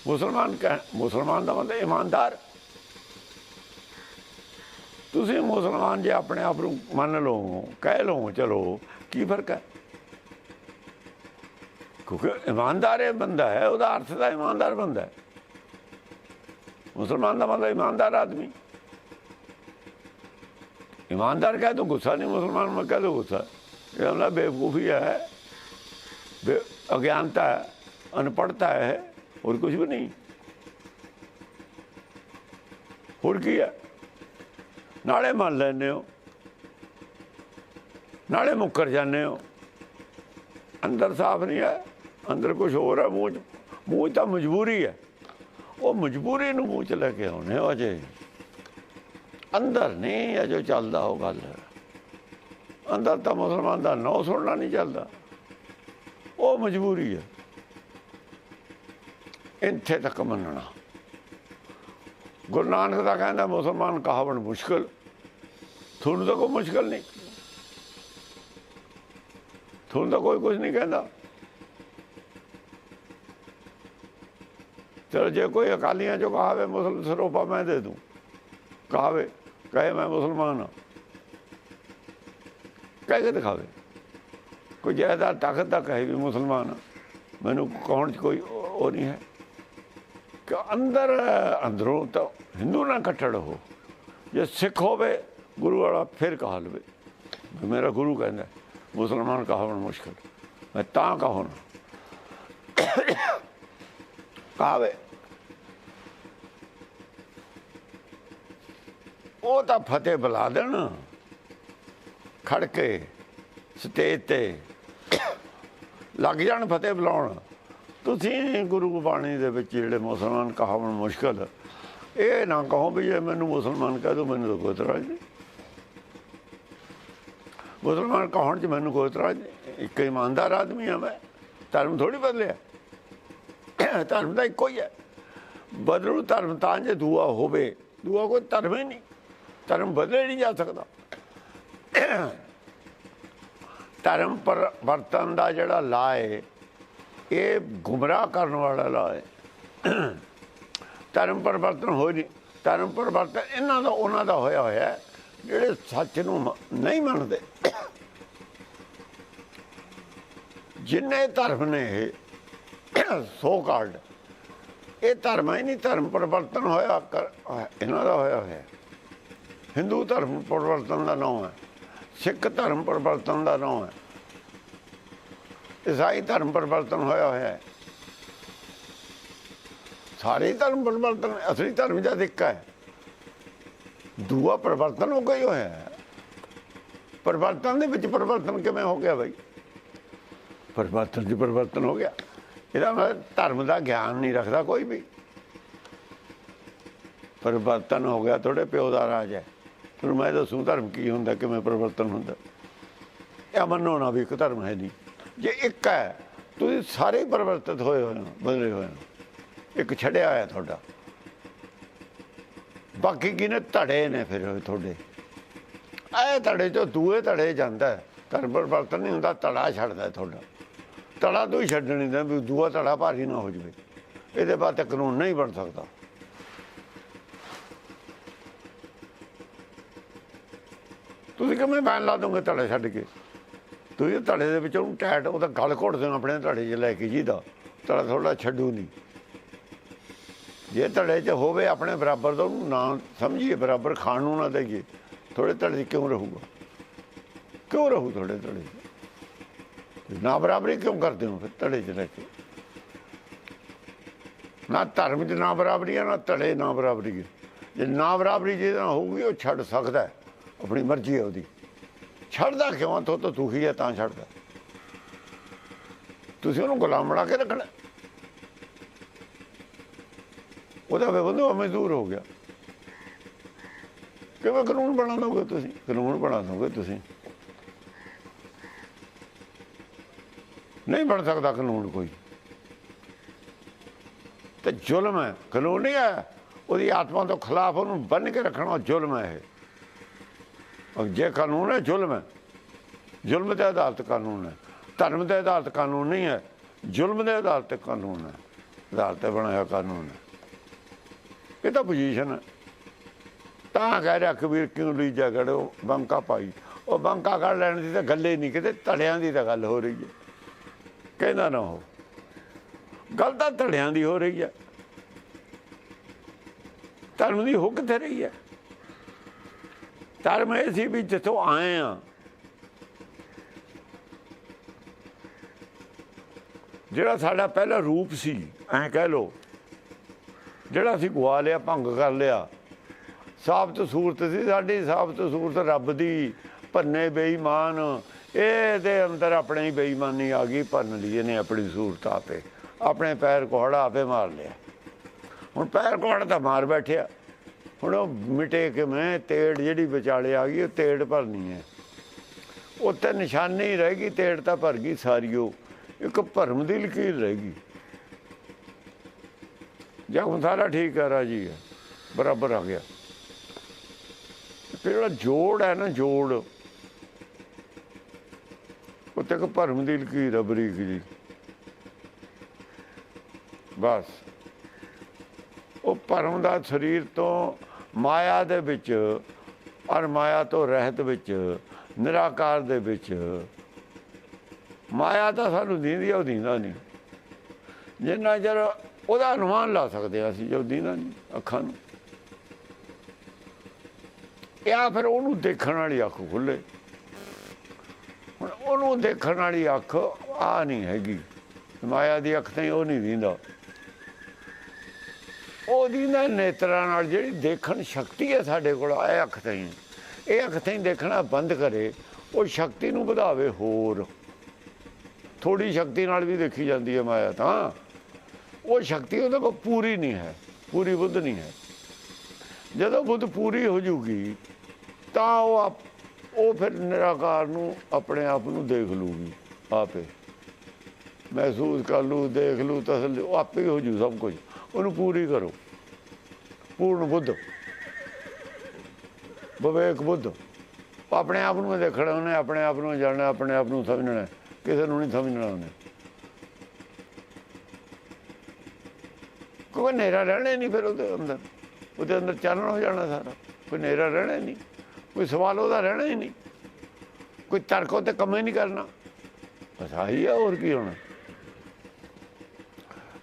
ਮੁਸਲਮਾਨ ਕਹ, ਮੁਸਲਮਾਨ ਦਾ ਮਤਲਬ ਇਮਾਨਦਾਰ। ਤੁਸੀਂ ਮੁਸਲਮਾਨ ਜੇ ਆਪਣੇ ਆਪ ਨੂੰ ਮੰਨ ਲਓ ਕਹਿ ਲਓ ਚਲੋ ਕੀ ਫਰਕ ਹੈ ਕਿਉਂਕਿ ਇਮਾਨਦਾਰ ਇਹ ਬੰਦਾ ਹੈ ਉਹਦਾ ਅਰਥ ਦਾ ਇਮਾਨਦਾਰ ਬੰਦਾ ਹੈ ਮੁਸਲਮਾਨ ਦਾ ਮਤਲਬ ਇਮਾਨਦਾਰ ਆਦਮੀ ईमानदार कह तो गुस्सा नहीं मुसलमान में कह दो गुस्सा ये हमला बेवकूफ़ी है बे अज्ञानता है अनपढ़ता है और कुछ भी नहीं ਹੋਰ ਕੀ ਹੈ ਨਾਲੇ ਮੰਨ ਲੈਂਦੇ ਹੋ। ਨਾਲੇ ਮੁੱਕਰ ਜਾਂਦੇ ਹੋ। ਅੰਦਰ ਸਾਫ਼ ਨਹੀਂ ਹੈ, ਅੰਦਰ ਕੁਝ ਹੋਰ ਹੈ, ਮੂੰਹ 'ਚ ਮੂੰਹ 'ਚ ਤਾਂ ਮਜਬੂਰੀ ਹੈ। ਉਹ ਮਜਬੂਰੀ ਨੂੰ ਮੂੰਹ 'ਚ ਲੈ ਕੇ ਆਉਣੇ ਹੋ ਅਜੇ। ਅੰਦਰ ਨਹੀਂ ਇਹ ਚੱਲਦਾ ਉਹ ਗੱਲ। ਅੰਦਰ ਤਾਂ ਮੁਸਲਮਾਨ ਦਾ ਨੌ ਸੁਣਨਾ ਨਹੀਂ ਚੱਲਦਾ। ਉਹ ਮਜਬੂਰੀ ਹੈ। ਇੱਥੇ ਤੱਕ ਮੰਨਣਾ। ਗੁਰੂ ਨਾਨਕ ਦਾ ਕਹਿੰਦਾ ਮੁਸਲਮਾਨ ਕਹਾਵਣ ਮੁਸ਼ਕਲ। ਤੁਹਾਨੂੰ ਤਾਂ ਕੋਈ ਮੁਸ਼ਕਲ ਨਹੀਂ। ਤੁਹਾਨੂੰ ਤਾਂ ਕੋਈ ਕੁਝ ਨਹੀਂ ਕਹਿੰਦਾ। ਚਲੋ ਜੇ ਕੋਈ ਅਕਾਲੀਆਂ ਚੋਂ ਕਹਾਵੇ ਮੁਸਲਮ ਸਰੋਪਾ ਮੈਂ ਦੇ ਦੂੰ। ਕਹਾਵੇ, ਕਹੇ ਮੈਂ ਮੁਸਲਮਾਨ ਹਾਂ। ਕਹਿ ਕੇ ਦਿਖਾਵੇ। ਕੋਈ ਜ਼ਿਆਦਾ ਤਾਕਤ ਦਾ ਕਹੇ ਵੀ ਮੁਸਲਮਾਨ ਹਾਂ। ਮੈਨੂੰ ਕੌਣ ਚ ਕੋਈ ਉਹ ਨਹੀਂ ਹੈ। ਕਿ ਅੰਦਰ, ਅੰਦਰੋਂ ਤਾਂ ਹਿੰਦੂ ਨਾ ਕੱਟੜ ਹੋ। ਜੇ ਸਿੱਖ ਹੋਵੇ ਗੁਰੂ ਵਾਲਾ ਫਿਰ ਕਹਾ ਲਵੇ। ਮੇਰਾ ਗੁਰੂ ਕਹਿੰਦਾ ਮੁਸਲਮਾਨ ਕਹਾਉਣ ਮੁਸ਼ਕਲ। ਮੈਂ ਤਾਂ ਕਹਾਉਣ ਕਹਾਵੇ, ਉਹ ਤਾਂ ਫਤਿਹ ਬੁਲਾ ਦੇਣ। ਖੜ ਕੇ ਸਟੇਜ ਤੇ ਲੱਗ ਜਾਣ ਫਤਿਹ ਬੁਲਾਉਣ। ਤੁਸੀਂ ਗੁਰੂ ਬਾਣੀ ਦੇ ਵਿੱਚ ਜਿਹੜੇ ਮੁਸਲਮਾਨ ਕਹਾਵਣ ਮੁਸ਼ਕਲ, ਇਹ ਨਾ ਕਹੋ ਵੀ ਜੇ ਮੈਨੂੰ ਮੁਸਲਮਾਨ ਕਹਿ ਦੋ, ਮੈਨੂੰ ਤਾਂ ਕੋਈ ਇਤਰਾਜ਼ ਨਹੀਂ। ਮੁਸਲਮਾਨ ਕਹਾਉਣ ਚ ਮੈਨੂੰ ਕੋਈ ਇਤਰਾਜ਼ ਇੱਕ ਇਮਾਨਦਾਰ ਆਦਮੀ ਆ ਮੈਂ। ਧਰਮ ਥੋੜੀ ਬਦਲਿਆ। ਧਰਮ ਤਾਂ ਇੱਕੋ ਹੀ ਹੈ। ਬਦਲੂ ਧਰਮ ਤਾਂ ਜੇ ਦੂਆ ਹੋਵੇ। ਦੂਆ ਕੋਈ ਧਰਮ ਹੀ ਨਹੀਂ। ਧਰਮ ਬਦਲੇ ਨਹੀਂ ਜਾ ਸਕਦਾ। ਧਰਮ ਪਰ ਵਰਤਨ ਦਾ ਜਿਹੜਾ ਲਾ ਹੈ, ਇਹ ਗੁੰਮਰਾਹ ਕਰਨ ਵਾਲਾ ਲਾ ਹੈ। ਧਰਮ ਪਰਿਵਰਤਨ ਹੋ ਨਹੀਂ। ਧਰਮ ਪਰਿਵਰਤਨ ਇਹਨਾਂ ਦਾ, ਉਹਨਾਂ ਦਾ ਹੋਇਆ ਹੋਇਆ ਜਿਹੜੇ ਸੱਚ ਨੂੰ ਨਹੀਂ ਮੰਨਦੇ। ਜਿੰਨੇ ਧਰਮ ਨੇ ਇਹ ਸੋ ਕਾਲਡ ਇਹ ਧਰਮ ਹੀ ਨਹੀਂ ਧਰਮ ਪਰਿਵਰਤਨ ਹੋਇਆ, ਕਰ- ਇਹਨਾਂ ਦਾ ਹੋਇਆ ਹੋਇਆ। ਹਿੰਦੂ ਧਰਮ ਪਰਿਵਰਤਨ ਦਾ ਨਾਮ ਹੈ ਸਿੱਖ ਧਰਮ ਪਰਿਵਰਤਨ ਦਾ ਨਾਮ ਹੈ ਈਸਾਈ ਧਰਮ ਪਰਿਵਰਤਨ ਹੋਇਆ ਹੋਇਆ ਹੈ। ਸਾਰੇ ਧਰਮ ਪਰਿਵਰਤਨ, ਅਸਲੀ ਧਰਮ ਜਦ ਇੱਕ ਹੈ ਦੂਆ ਪਰਿਵਰਤਨ ਹੋ ਹੀ ਹੋਇਆ ਪਰਿਵਰਤਨ ਦੇ ਵਿੱਚ ਪਰਿਵਰਤਨ ਕਿਵੇਂ ਹੋ ਗਿਆ ਬਈ? ਪਰਿਵਰਤਨ ਦੀ ਪਰਿਵਰਤਨ ਹੋ ਗਿਆ। ਇਹਦਾ ਮਤਲਬ ਧਰਮ ਦਾ ਗਿਆਨ ਨਹੀਂ ਰੱਖਦਾ ਕੋਈ ਵੀ। ਪਰਿਵਰਤਨ ਹੋ ਗਿਆ, ਤੁਹਾਡੇ ਪਿਓ ਦਾ ਰਾਜ ਹੈ। ਤੁਹਾਨੂੰ ਮੈਂ ਦੱਸੂ ਧਰਮ ਕੀ ਹੁੰਦਾ, ਕਿਵੇਂ ਪਰਿਵਰਤਨ ਹੁੰਦਾ। ਇਹ ਮੰਨੋ ਨਾ ਵੀ ਇੱਕ ਧਰਮ ਹੈ ਨਹੀਂ। ਜੇ ਇੱਕ ਹੈ, ਤੁਸੀਂ ਸਾਰੇ ਹੀ ਪਰਿਵਰਤਿਤ ਹੋਏ ਹੋਏ ਹੋ, ਬਦਲੇ ਹੋਏ ਇੱਕ ਛੱਡਿਆ ਹੋਇਆ ਤੁਹਾਡਾ। ਬਾਕੀ ਕਿਨੇ ਧੜੇ ਨੇ ਫਿਰ ਤੁਹਾਡੇ? ਇਹ ਧੜੇ ਚੋਂ ਦੂਏ ਧੜੇ ਜਾਂਦਾ ਧਰਮ ਪਰਿਵਰਤਨ ਨਹੀਂ ਹੁੰਦਾ, ਧੜਾ ਛੱਡਦਾ ਤੁਹਾਡਾ। ਧੜਾ ਤੋਂ ਹੀ ਛੱਡਣ ਨਹੀਂ ਦਿੰਦਾ ਵੀ ਦੂਆ ਧੜਾ ਭਾਰੀ ਨਾ ਹੋ ਜਵੇ। ਇਹਦੇ ਬਾਅਦ ਤਾਂ ਕਾਨੂੰਨ ਨਹੀਂ ਬਣ ਸਕਦਾ। ਤੁਸੀਂ ਕਿਵੇਂ ਬੈਨ ਲਾ ਦੋਗੇ ਧੜੇ ਛੱਡ ਕੇ? ਤੁਸੀਂ ਧੜੇ ਦੇ ਵਿੱਚ ਉਹਨੂੰ ਟੈਟ ਉਹਦਾ ਗਲ ਘੋਟ ਦੇਣਾ ਆਪਣੇ ਧੜੇ 'ਚ ਲੈ ਕੇ ਜੀ ਧੜਾ ਥੋੜਾ ਛੱਡੂ ਨਹੀਂ। ਜੇ ਧੜੇ 'ਚ ਹੋਵੇ ਆਪਣੇ ਬਰਾਬਰ ਦਾ ਉਹਨੂੰ ਨਾ ਸਮਝੀਏ, ਬਰਾਬਰ ਖਾਣ ਨੂੰ ਨਾ ਦੇਈਏ ਥੋੜੇ ਧੜੇ 'ਚ ਕਿਉਂ ਰਹੂਗਾ? ਕਿਉਂ ਰਹੂ ਥੋੜੇ ਧੜੇ ਨਾ ਬਰਾਬਰੀ ਕਿਉਂ ਕਰਦੇ ਹੋ ਫਿਰ ਧੜੇ 'ਚ ਰਹਿ ਕੇ? ਨਾ ਧਰਮ 'ਚ ਨਾ ਬਰਾਬਰੀ ਹੈ ਨਾ ਧੜੇ ਨਾ ਬਰਾਬਰੀ ਹੈ ਜੇ ਨਾ ਬਰਾਬਰੀ ਜਿਹਦੇ ਨਾਲ ਹੋਊਗੀ, ਉਹ ਛੱਡ ਸਕਦਾ ਆਪਣੀ ਮਰਜ਼ੀ ਹੈ ਉਹਦੀ। ਛੱਡਦਾ ਕਿਉਂ ਤੋ ਤਾਂ ਦੁਖੀ ਹੈ ਤਾਂ ਛੱਡਦਾ। ਤੁਸੀਂ ਉਹਨੂੰ ਗੁਲਾਮ ਬਣਾ ਕੇ ਰੱਖਣਾ। ਉਹਦਾ ਵੇ ਮਜ਼ਦੂਰ ਹੋ ਗਿਆ। ਕਿਵੇਂ ਕਾਨੂੰਨ ਬਣਾ ਦੋਗੇ ਤੁਸੀਂ? ਕਾਨੂੰਨ ਬਣਾ ਦੋਗੇ ਤੁਸੀਂ। ਨਹੀਂ ਬਣ ਸਕਦਾ ਕਾਨੂੰਨ ਕੋਈ। ਤੇ ਜ਼ੁਲਮ ਹੈ, ਕਾਨੂੰਨ ਨਹੀਂ ਹੈ। ਉਹਦੀ ਆਤਮਾ ਤੋਂ ਖਿਲਾਫ ਉਹਨੂੰ ਬੰਨ ਕੇ ਰੱਖਣਾ ਜ਼ੁਲਮ ਹੈ ਇਹ। ਔਰ ਜੇ ਕਾਨੂੰਨ ਹੈ, ਜ਼ੁਲਮ ਹੈ। ਜ਼ੁਲਮ ਦੇ ਆਧਾਰਿਤ ਕਾਨੂੰਨ ਹੈ। ਧਰਮ ਦੇ ਆਧਾਰਿਤ ਕਾਨੂੰਨ ਨਹੀਂ ਹੈ। ਜ਼ੁਲਮ ਦੇ ਆਧਾਰਿਤ ਕਾਨੂੰਨ ਹੈ। ਆਧਾਰਿਤ ਤੇ ਬਣਾਇਆ ਕਾਨੂੰਨ ਹੈ। ਇਹ ਤਾਂ ਪੋਜੀਸ਼ਨ ਹੈ? ਤਾਂ ਕਹਿ ਰਿਹਾ ਕਬੀਰ, ਕਿਉਂ ਲਈ ਜਗੜੋ ਬੰਕਾ ਪਾਈ ਉਹ ਬੰਕਾ ਕੱਢ ਲੈਣ ਦੀ ਤਾਂ ਗੱਲ ਹੀ ਨਹੀਂ, ਕਿਤੇ ਧੜਿਆਂ ਦੀ ਤਾਂ ਗੱਲ ਹੋ ਰਹੀ ਹੈ। ਕਹਿੰਦਾ ਨਾ ਹੋ ਗੱਲ ਤਾਂ ਧੜਿਆਂ ਦੀ ਹੋ ਰਹੀ ਹੈ। ਧਰਮ ਦੀ ਹੁੱਕ ਤੇ ਰਹੀ ਹੈ। ਧਰਮ ਇਹ ਸੀ ਵੀ ਜਿੱਥੋਂ ਆਏ ਆ ਜਿਹੜਾ ਸਾਡਾ ਪਹਿਲਾ ਰੂਪ ਸੀ, ਐਂ ਕਹਿ ਲੋ ਜਿਹੜਾ ਅਸੀਂ ਗਵਾ ਲਿਆ, ਭੰਗ ਕਰ ਲਿਆ, ਸਾਬਤ ਸੂਰਤ ਸੀ ਸਾਡੀ, ਸਾਬਤ ਸੂਰਤ ਰੱਬ ਦੀ, ਭੰਨੇ ਬੇਈਮਾਨ। ਇਹਦੇ ਅੰਦਰ ਆਪਣੇ ਬੇਈਮਾਨੀ ਆ ਗਈ, ਭੰਨ ਲਈ ਇਹਨੇ ਆਪਣੀ ਸੂਰਤ ਆਪੇ, ਆਪਣੇ ਪੈਰ ਕੋਹੜਾ ਆਪੇ ਮਾਰ ਲਿਆ। ਹੁਣ ਪੈਰ ਕੋਹੜਾ ਤਾਂ ਮਾਰ ਬੈਠਿਆ। ਹੁਣ ਉਹ ਮਿਟੇ ਕਿਵੇਂ, ਤੇੜ ਜਿਹੜੀ ਵਿਚਾਲੇ ਆ ਗਈ, ਉਹ ਤੇੜ ਭਰਨੀ ਹੈ। ਉੱਤੇ ਨਿਸ਼ਾਨੀ ਰਹਿ ਗਈ, ਤੇੜ ਤਾਂ ਭਰ ਗਈ ਸਾਰੀ ਉਹ। ਇੱਕ ਭਰਮ ਦੀ ਲਕੀਰ ਰਹਿ ਗਈ। ਜਦ ਹੁਣ ਸਾਰਾ ਠੀਕ ਹੈ, ਰਾਜੀ ਹੈ। ਬਰਾਬਰ ਆ ਗਿਆ। ਫਿਰ ਜਿਹੜਾ ਜੋੜ ਹੈ ਨਾ, ਜੋੜ, ਉਹ ਇੱਕ ਭਰਮ ਦੀ ਲਕੀਰ ਰਬਰੀ ਜੀ। ਬਸ। ਉਹ ਭਰਮ ਦਾ ਸਰੀਰ ਤੋਂ ਮਾਇਆ ਦੇ ਵਿੱਚ ਔਰ ਮਾਇਆ ਤੋਂ ਰਹਿਤ ਵਿੱਚ, ਨਿਰਾਕਾਰ ਦੇ ਵਿੱਚ, ਮਾਇਆ ਤਾਂ ਸਾਨੂੰ ਦੀਂਦੀ ਆ, ਉਹ ਦੀਂਦਾ ਨਹੀਂ। ਜਿੰਨਾ ਚਿਰ ਉਹਦਾ ਅਨੁਮਾਨ ਲਾ ਸਕਦੇ ਆ ਅਸੀਂ, ਜੋ ਦੀਂਦਾ ਨਹੀਂ, ਅੱਖਾਂ ਨੂੰ। ਜਾਂ ਫਿਰ ਉਹਨੂੰ ਦੇਖਣ ਵਾਲੀ ਅੱਖ ਖੁੱਲੇ ਹੁਣ ਉਹਨੂੰ ਦੇਖਣ ਵਾਲੀ ਅੱਖ ਆ ਨਹੀਂ ਹੈਗੀ। ਮਾਇਆ ਦੀ ਅੱਖ ਤੇ ਉਹ ਨਹੀਂ ਦਿੰਦਾ। ਉਹ ਦਿੰਦਾ ਨੇਤਰਾਂ ਨਾਲ, ਜਿਹੜੀ ਦੇਖਣ ਸ਼ਕਤੀ ਹੈ ਸਾਡੇ ਕੋਲ ਇਹ ਅੱਖ ਤੇ ਇਹ ਅੱਖ ਤੇ ਦੇਖਣਾ ਬੰਦ ਕਰੇ, ਉਹ ਸ਼ਕਤੀ ਨੂੰ ਵਧਾਵੇ ਹੋਰ। ਥੋੜੀ ਸ਼ਕਤੀ ਨਾਲ ਵੀ ਦੇਖੀ ਜਾਂਦੀ ਹੈ ਮਾਇਆ ਤਾਂ। ਉਹ ਸ਼ਕਤੀ ਉਹਦੇ ਕੋਲ ਪੂਰੀ ਨਹੀਂ ਹੈ, ਪੂਰੀ ਬੁੱਧ ਨਹੀਂ ਹੈ। ਜਦੋਂ ਬੁੱਧ ਪੂਰੀ ਹੋ ਜੂਗੀ, ਤਾਂ ਉਹ ਆਪ- ਉਹ ਫਿਰ ਨਿਰਾਕਾਰ ਨੂੰ ਆਪਣੇ ਆਪ ਨੂੰ ਦੇਖ ਲੂਗੀ, ਆਪੇ। ਮਹਿਸੂਸ ਕਰ ਲੂ, ਦੇਖ ਲੂ, ਤਸਲ ਆਪੇ ਹੀ ਹੋ ਜੂ ਸਭ ਕੁਝ। ਉਹਨੂੰ ਪੂਰੀ ਕਰੋ। ਪੂਰਨ ਬੁੱਧ। ਵਿਵੇਕ ਬੁੱਧ। ਆਪਣੇ ਆਪ ਨੂੰ ਦੇਖਣਾ ਉਹਨੇ, ਆਪਣੇ ਆਪ ਨੂੰ ਜਾਣਨਾ, ਆਪਣੇ ਆਪ ਨੂੰ ਸਮਝਣਾ, ਕਿਸੇ ਨੂੰ ਨਹੀਂ ਸਮਝਣਾ ਉਹਨੇ। ਕੋਈ ਹਨੇਰਾ ਰਹਿਣਾ ਹੀ ਨਹੀਂ ਫਿਰ ਉਹਦੇ ਅੰਦਰ। ਉਹਦੇ ਅੰਦਰ ਚਾਨਣ ਹੋ ਜਾਣਾ ਸਾਰਾ। ਕੋਈ ਹਨੇਰਾ ਰਹਿਣਾ ਨਹੀਂ। ਕੋਈ ਸਵਾਲ ਉਹਦਾ ਰਹਿਣਾ ਹੀ ਨਹੀਂ। ਕੋਈ ਤਰਕ ਉਹ ਤੇ ਕੰਮ ਹੀ ਨਹੀਂ ਕਰਨਾ। ਬਸ ਆਹੀ ਆ, ਹੋਰ ਕੀ ਹੋਣਾ।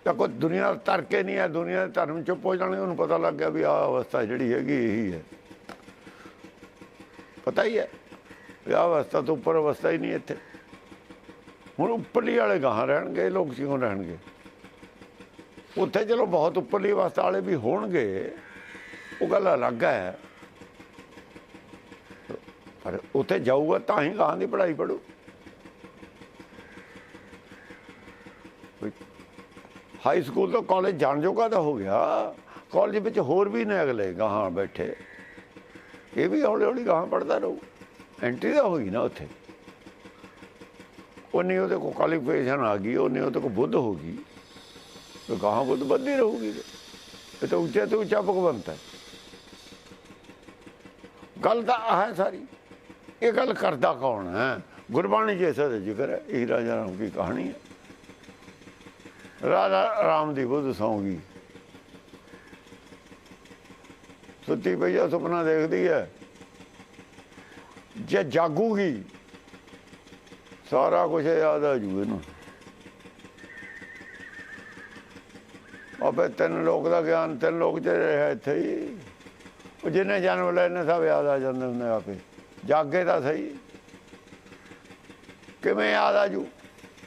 ਤਾਂ ਕੋਈ ਦੁਨੀਆ ਦਾ ਤਰਕ ਨਹੀਂ ਹੈ। ਦੁਨੀਆ ਦੇ ਧਰਮ ਚੁੱਪ ਹੋ ਜਾਣੇ, ਉਹਨੂੰ ਪਤਾ ਲੱਗ ਗਿਆ ਵੀ ਆਹ ਅਵਸਥਾ ਜਿਹੜੀ ਹੈਗੀ ਇਹੀ ਹੈ। ਪਤਾ ਹੀ ਹੈ ਵੀ ਆਹ ਅਵਸਥਾ ਤੋਂ ਉੱਪਰ ਅਵਸਥਾ ਹੀ ਨਹੀਂ ਇੱਥੇ। ਹੁਣ ਉੱਪਰਲੀ ਵਾਲੇ ਗਾਹਾਂ ਰਹਿਣਗੇ ਲੋਕ ਕਿਉਂ ਰਹਿਣਗੇ? ਉੱਥੇ ਚਲੋ ਬਹੁਤ ਉੱਪਰਲੀ ਅਵਸਥਾ ਵਾਲੇ ਵੀ ਹੋਣਗੇ। ਉਹ ਗੱਲ ਅਲੱਗ ਹੈ। ਪਰ ਉੱਥੇ ਜਾਊਗਾ ਤਾਂ ਹੀ ਗਾਹਾਂ ਦੀ ਪੜ੍ਹਾਈ ਪੜੂ। ਹਾਈ ਸਕੂਲ ਤੋਂ ਕਾਲਜ ਜਾਣ ਜੋਗਾ ਤਾਂ ਹੋ ਗਿਆ। ਕਾਲਜ ਵਿੱਚ ਹੋਰ ਵੀ ਨੇ ਅਗਲੇ ਗਾਹਾਂ ਬੈਠੇ। ਇਹ ਵੀ ਹੌਲੀ ਹੌਲੀ ਗਾਹਾਂ ਪੜਦਾ ਰਹੂ। ਐਂਟਰੀ ਤਾਂ ਹੋਈ ਨਾ ਉੱਥੇ। ਉਹਨੇ ਉਹਦੇ ਕੋ ਕੁਆਲੀਫਿਕੇਸ਼ਨ ਆ ਗਈ, ਉਹਨੇ ਉਹਦੇ ਕੋ ਬੁੱਧ ਹੋ ਗਈ। ਤੇ ਗਾਹਾਂ ਬੁੱਧ ਵੱਧਦੀ ਰਹੂਗੀ ਇਹ ਤਾਂ ਉੱਚੇ ਤੋਂ ਉੱਚਾ ਭਗਵੰਤ ਹੈ। ਗੱਲ ਤਾਂ ਆਹ ਹੈ ਸਾਰੀ। ਇਹ ਗੱਲ ਕਰਦਾ ਕੌਣ ਹੈ? ਗੁਰਬਾਣੀ ਜੈਸਾ ਦਾ ਜ਼ਿਕਰ ਹੈ। ਇਹ ਰਾਜਾ ਰਾਮ ਦੀ ਕਹਾਣੀ ਹੈ। ਰਾਜਾ ਰਾਮ ਦੀ ਬੁੱਧ ਸੌਂਗੀ। ਸੁੱਤੀ ਪਈ ਆ, ਸੁਪਨਾ ਦੇਖਦੀ ਹੈ। ਜੇ ਜਾਗੂਗੀ, ਸਾਰਾ ਕੁਝ ਯਾਦ ਆ ਜੂ ਇਹਨੂੰ। ਆਪੇ ਤਿੰਨ ਲੋਕ ਦਾ ਗਿਆਨ, ਤਿੰਨ ਲੋਕ ਚ ਰਿਹਾ ਇੱਥੇ ਹੀ। ਉਹ ਜਿਹਨੇ ਜਨਮ ਲਏ ਨੇ ਸਭ ਯਾਦ ਆ ਜਾਂਦੇ ਹੁੰਦੇ ਆਪੇ। ਜਾਗੇ ਤਾਂ ਸਹੀ। ਕਿਵੇਂ ਯਾਦ ਆ ਜੂ?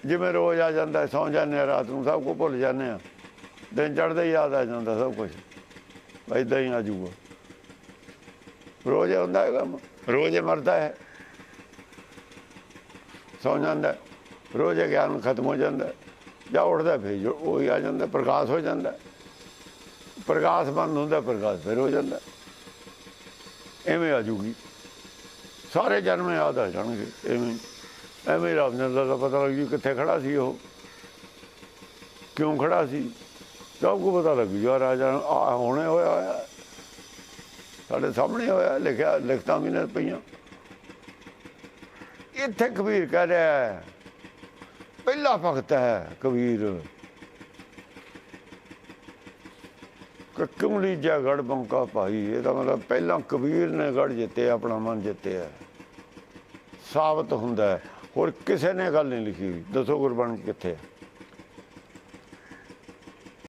ਜਿਵੇਂ ਰੋਜ਼ ਆ ਜਾਂਦਾ ਸੌਂ ਜਾਂਦੇ ਆ, ਰਾਤ ਨੂੰ ਸਭ ਕੁਝ ਭੁੱਲ ਜਾਂਦੇ ਆ। ਦਿਨ ਚੜ੍ਹਦੇ ਹੀ ਯਾਦ ਆ ਜਾਂਦਾ ਸਭ ਕੁਝ ਐਦਾਂ ਹੀ ਆ ਜੂਗਾ। ਰੋਜ਼ ਹੁੰਦਾ ਹੈ ਕੰਮ, ਰੋਜ਼ ਇਹ ਮਰਦਾ ਹੈ। ਸੌਂ ਜਾਂਦਾ ਰੋਜ਼ ਗਿਆਨ ਖਤਮ ਹੋ ਜਾਂਦਾ ਜਾਂ ਉੱਠਦਾ ਫਿਰ ਜੋ ਉਹੀ ਆ ਜਾਂਦਾ ਪ੍ਰਕਾਸ਼ ਹੋ ਜਾਂਦਾ। ਪ੍ਰਕਾਸ਼ ਬੰਦ ਹੁੰਦਾ ਪ੍ਰਕਾਸ਼ ਫਿਰ ਹੋ ਜਾਂਦਾ। ਹੈ। ਐਵੇਂ ਆ ਜੂਗੀ। ਸਾਰੇ ਜਨਮ ਯਾਦ ਆ ਜਾਣਗੇ ਐਵੇਂ। ਐਵੇਂ ਹੀ ਰੱਬ ਦਾ ਪਤਾ ਲੱਗ ਜੂ ਕਿੱਥੇ ਖੜਾ ਸੀ ਉਹ। ਕਿਉਂ ਖੜਾ ਸੀ? ਸਭ ਕੁ ਪਤਾ ਲੱਗ ਜੂ ਰਾਜਾ ਆ ਹੁਣੇ ਹੋਇਆ ਹੋਇਆ। ਸਾਡੇ ਸਾਹਮਣੇ ਹੋਇਆ ਲਿਖਿਆ ਲਿਖਤਾਂ ਵੀ ਨੇ ਪਈਆਂ। ਇੱਥੇ ਕਬੀਰ ਕਹਿ ਰਿਹਾ ਹੈ, ਪਹਿਲਾ ਭਗਤ ਹੈ ਕਬੀਰ। ਕਕਮਲੀ ਜਾ ਗੜ ਬੰਕਾ ਭਾਈ, ਇਹਦਾ ਮਤਲਬ ਪਹਿਲਾਂ ਕਬੀਰ ਨੇ ਗੜ ਜਿੱਤੇ, ਆਪਣਾ ਮਨ ਜਿੱਤਿਆ ਸਾਬਤ ਹੁੰਦਾ ਹੋਰ ਕਿਸੇ ਨੇ ਗੱਲ ਨਹੀਂ ਲਿਖੀ ਦੱਸੋ ਗੁਰਬਾਣੀ ਕਿੱਥੇ ਹੈ?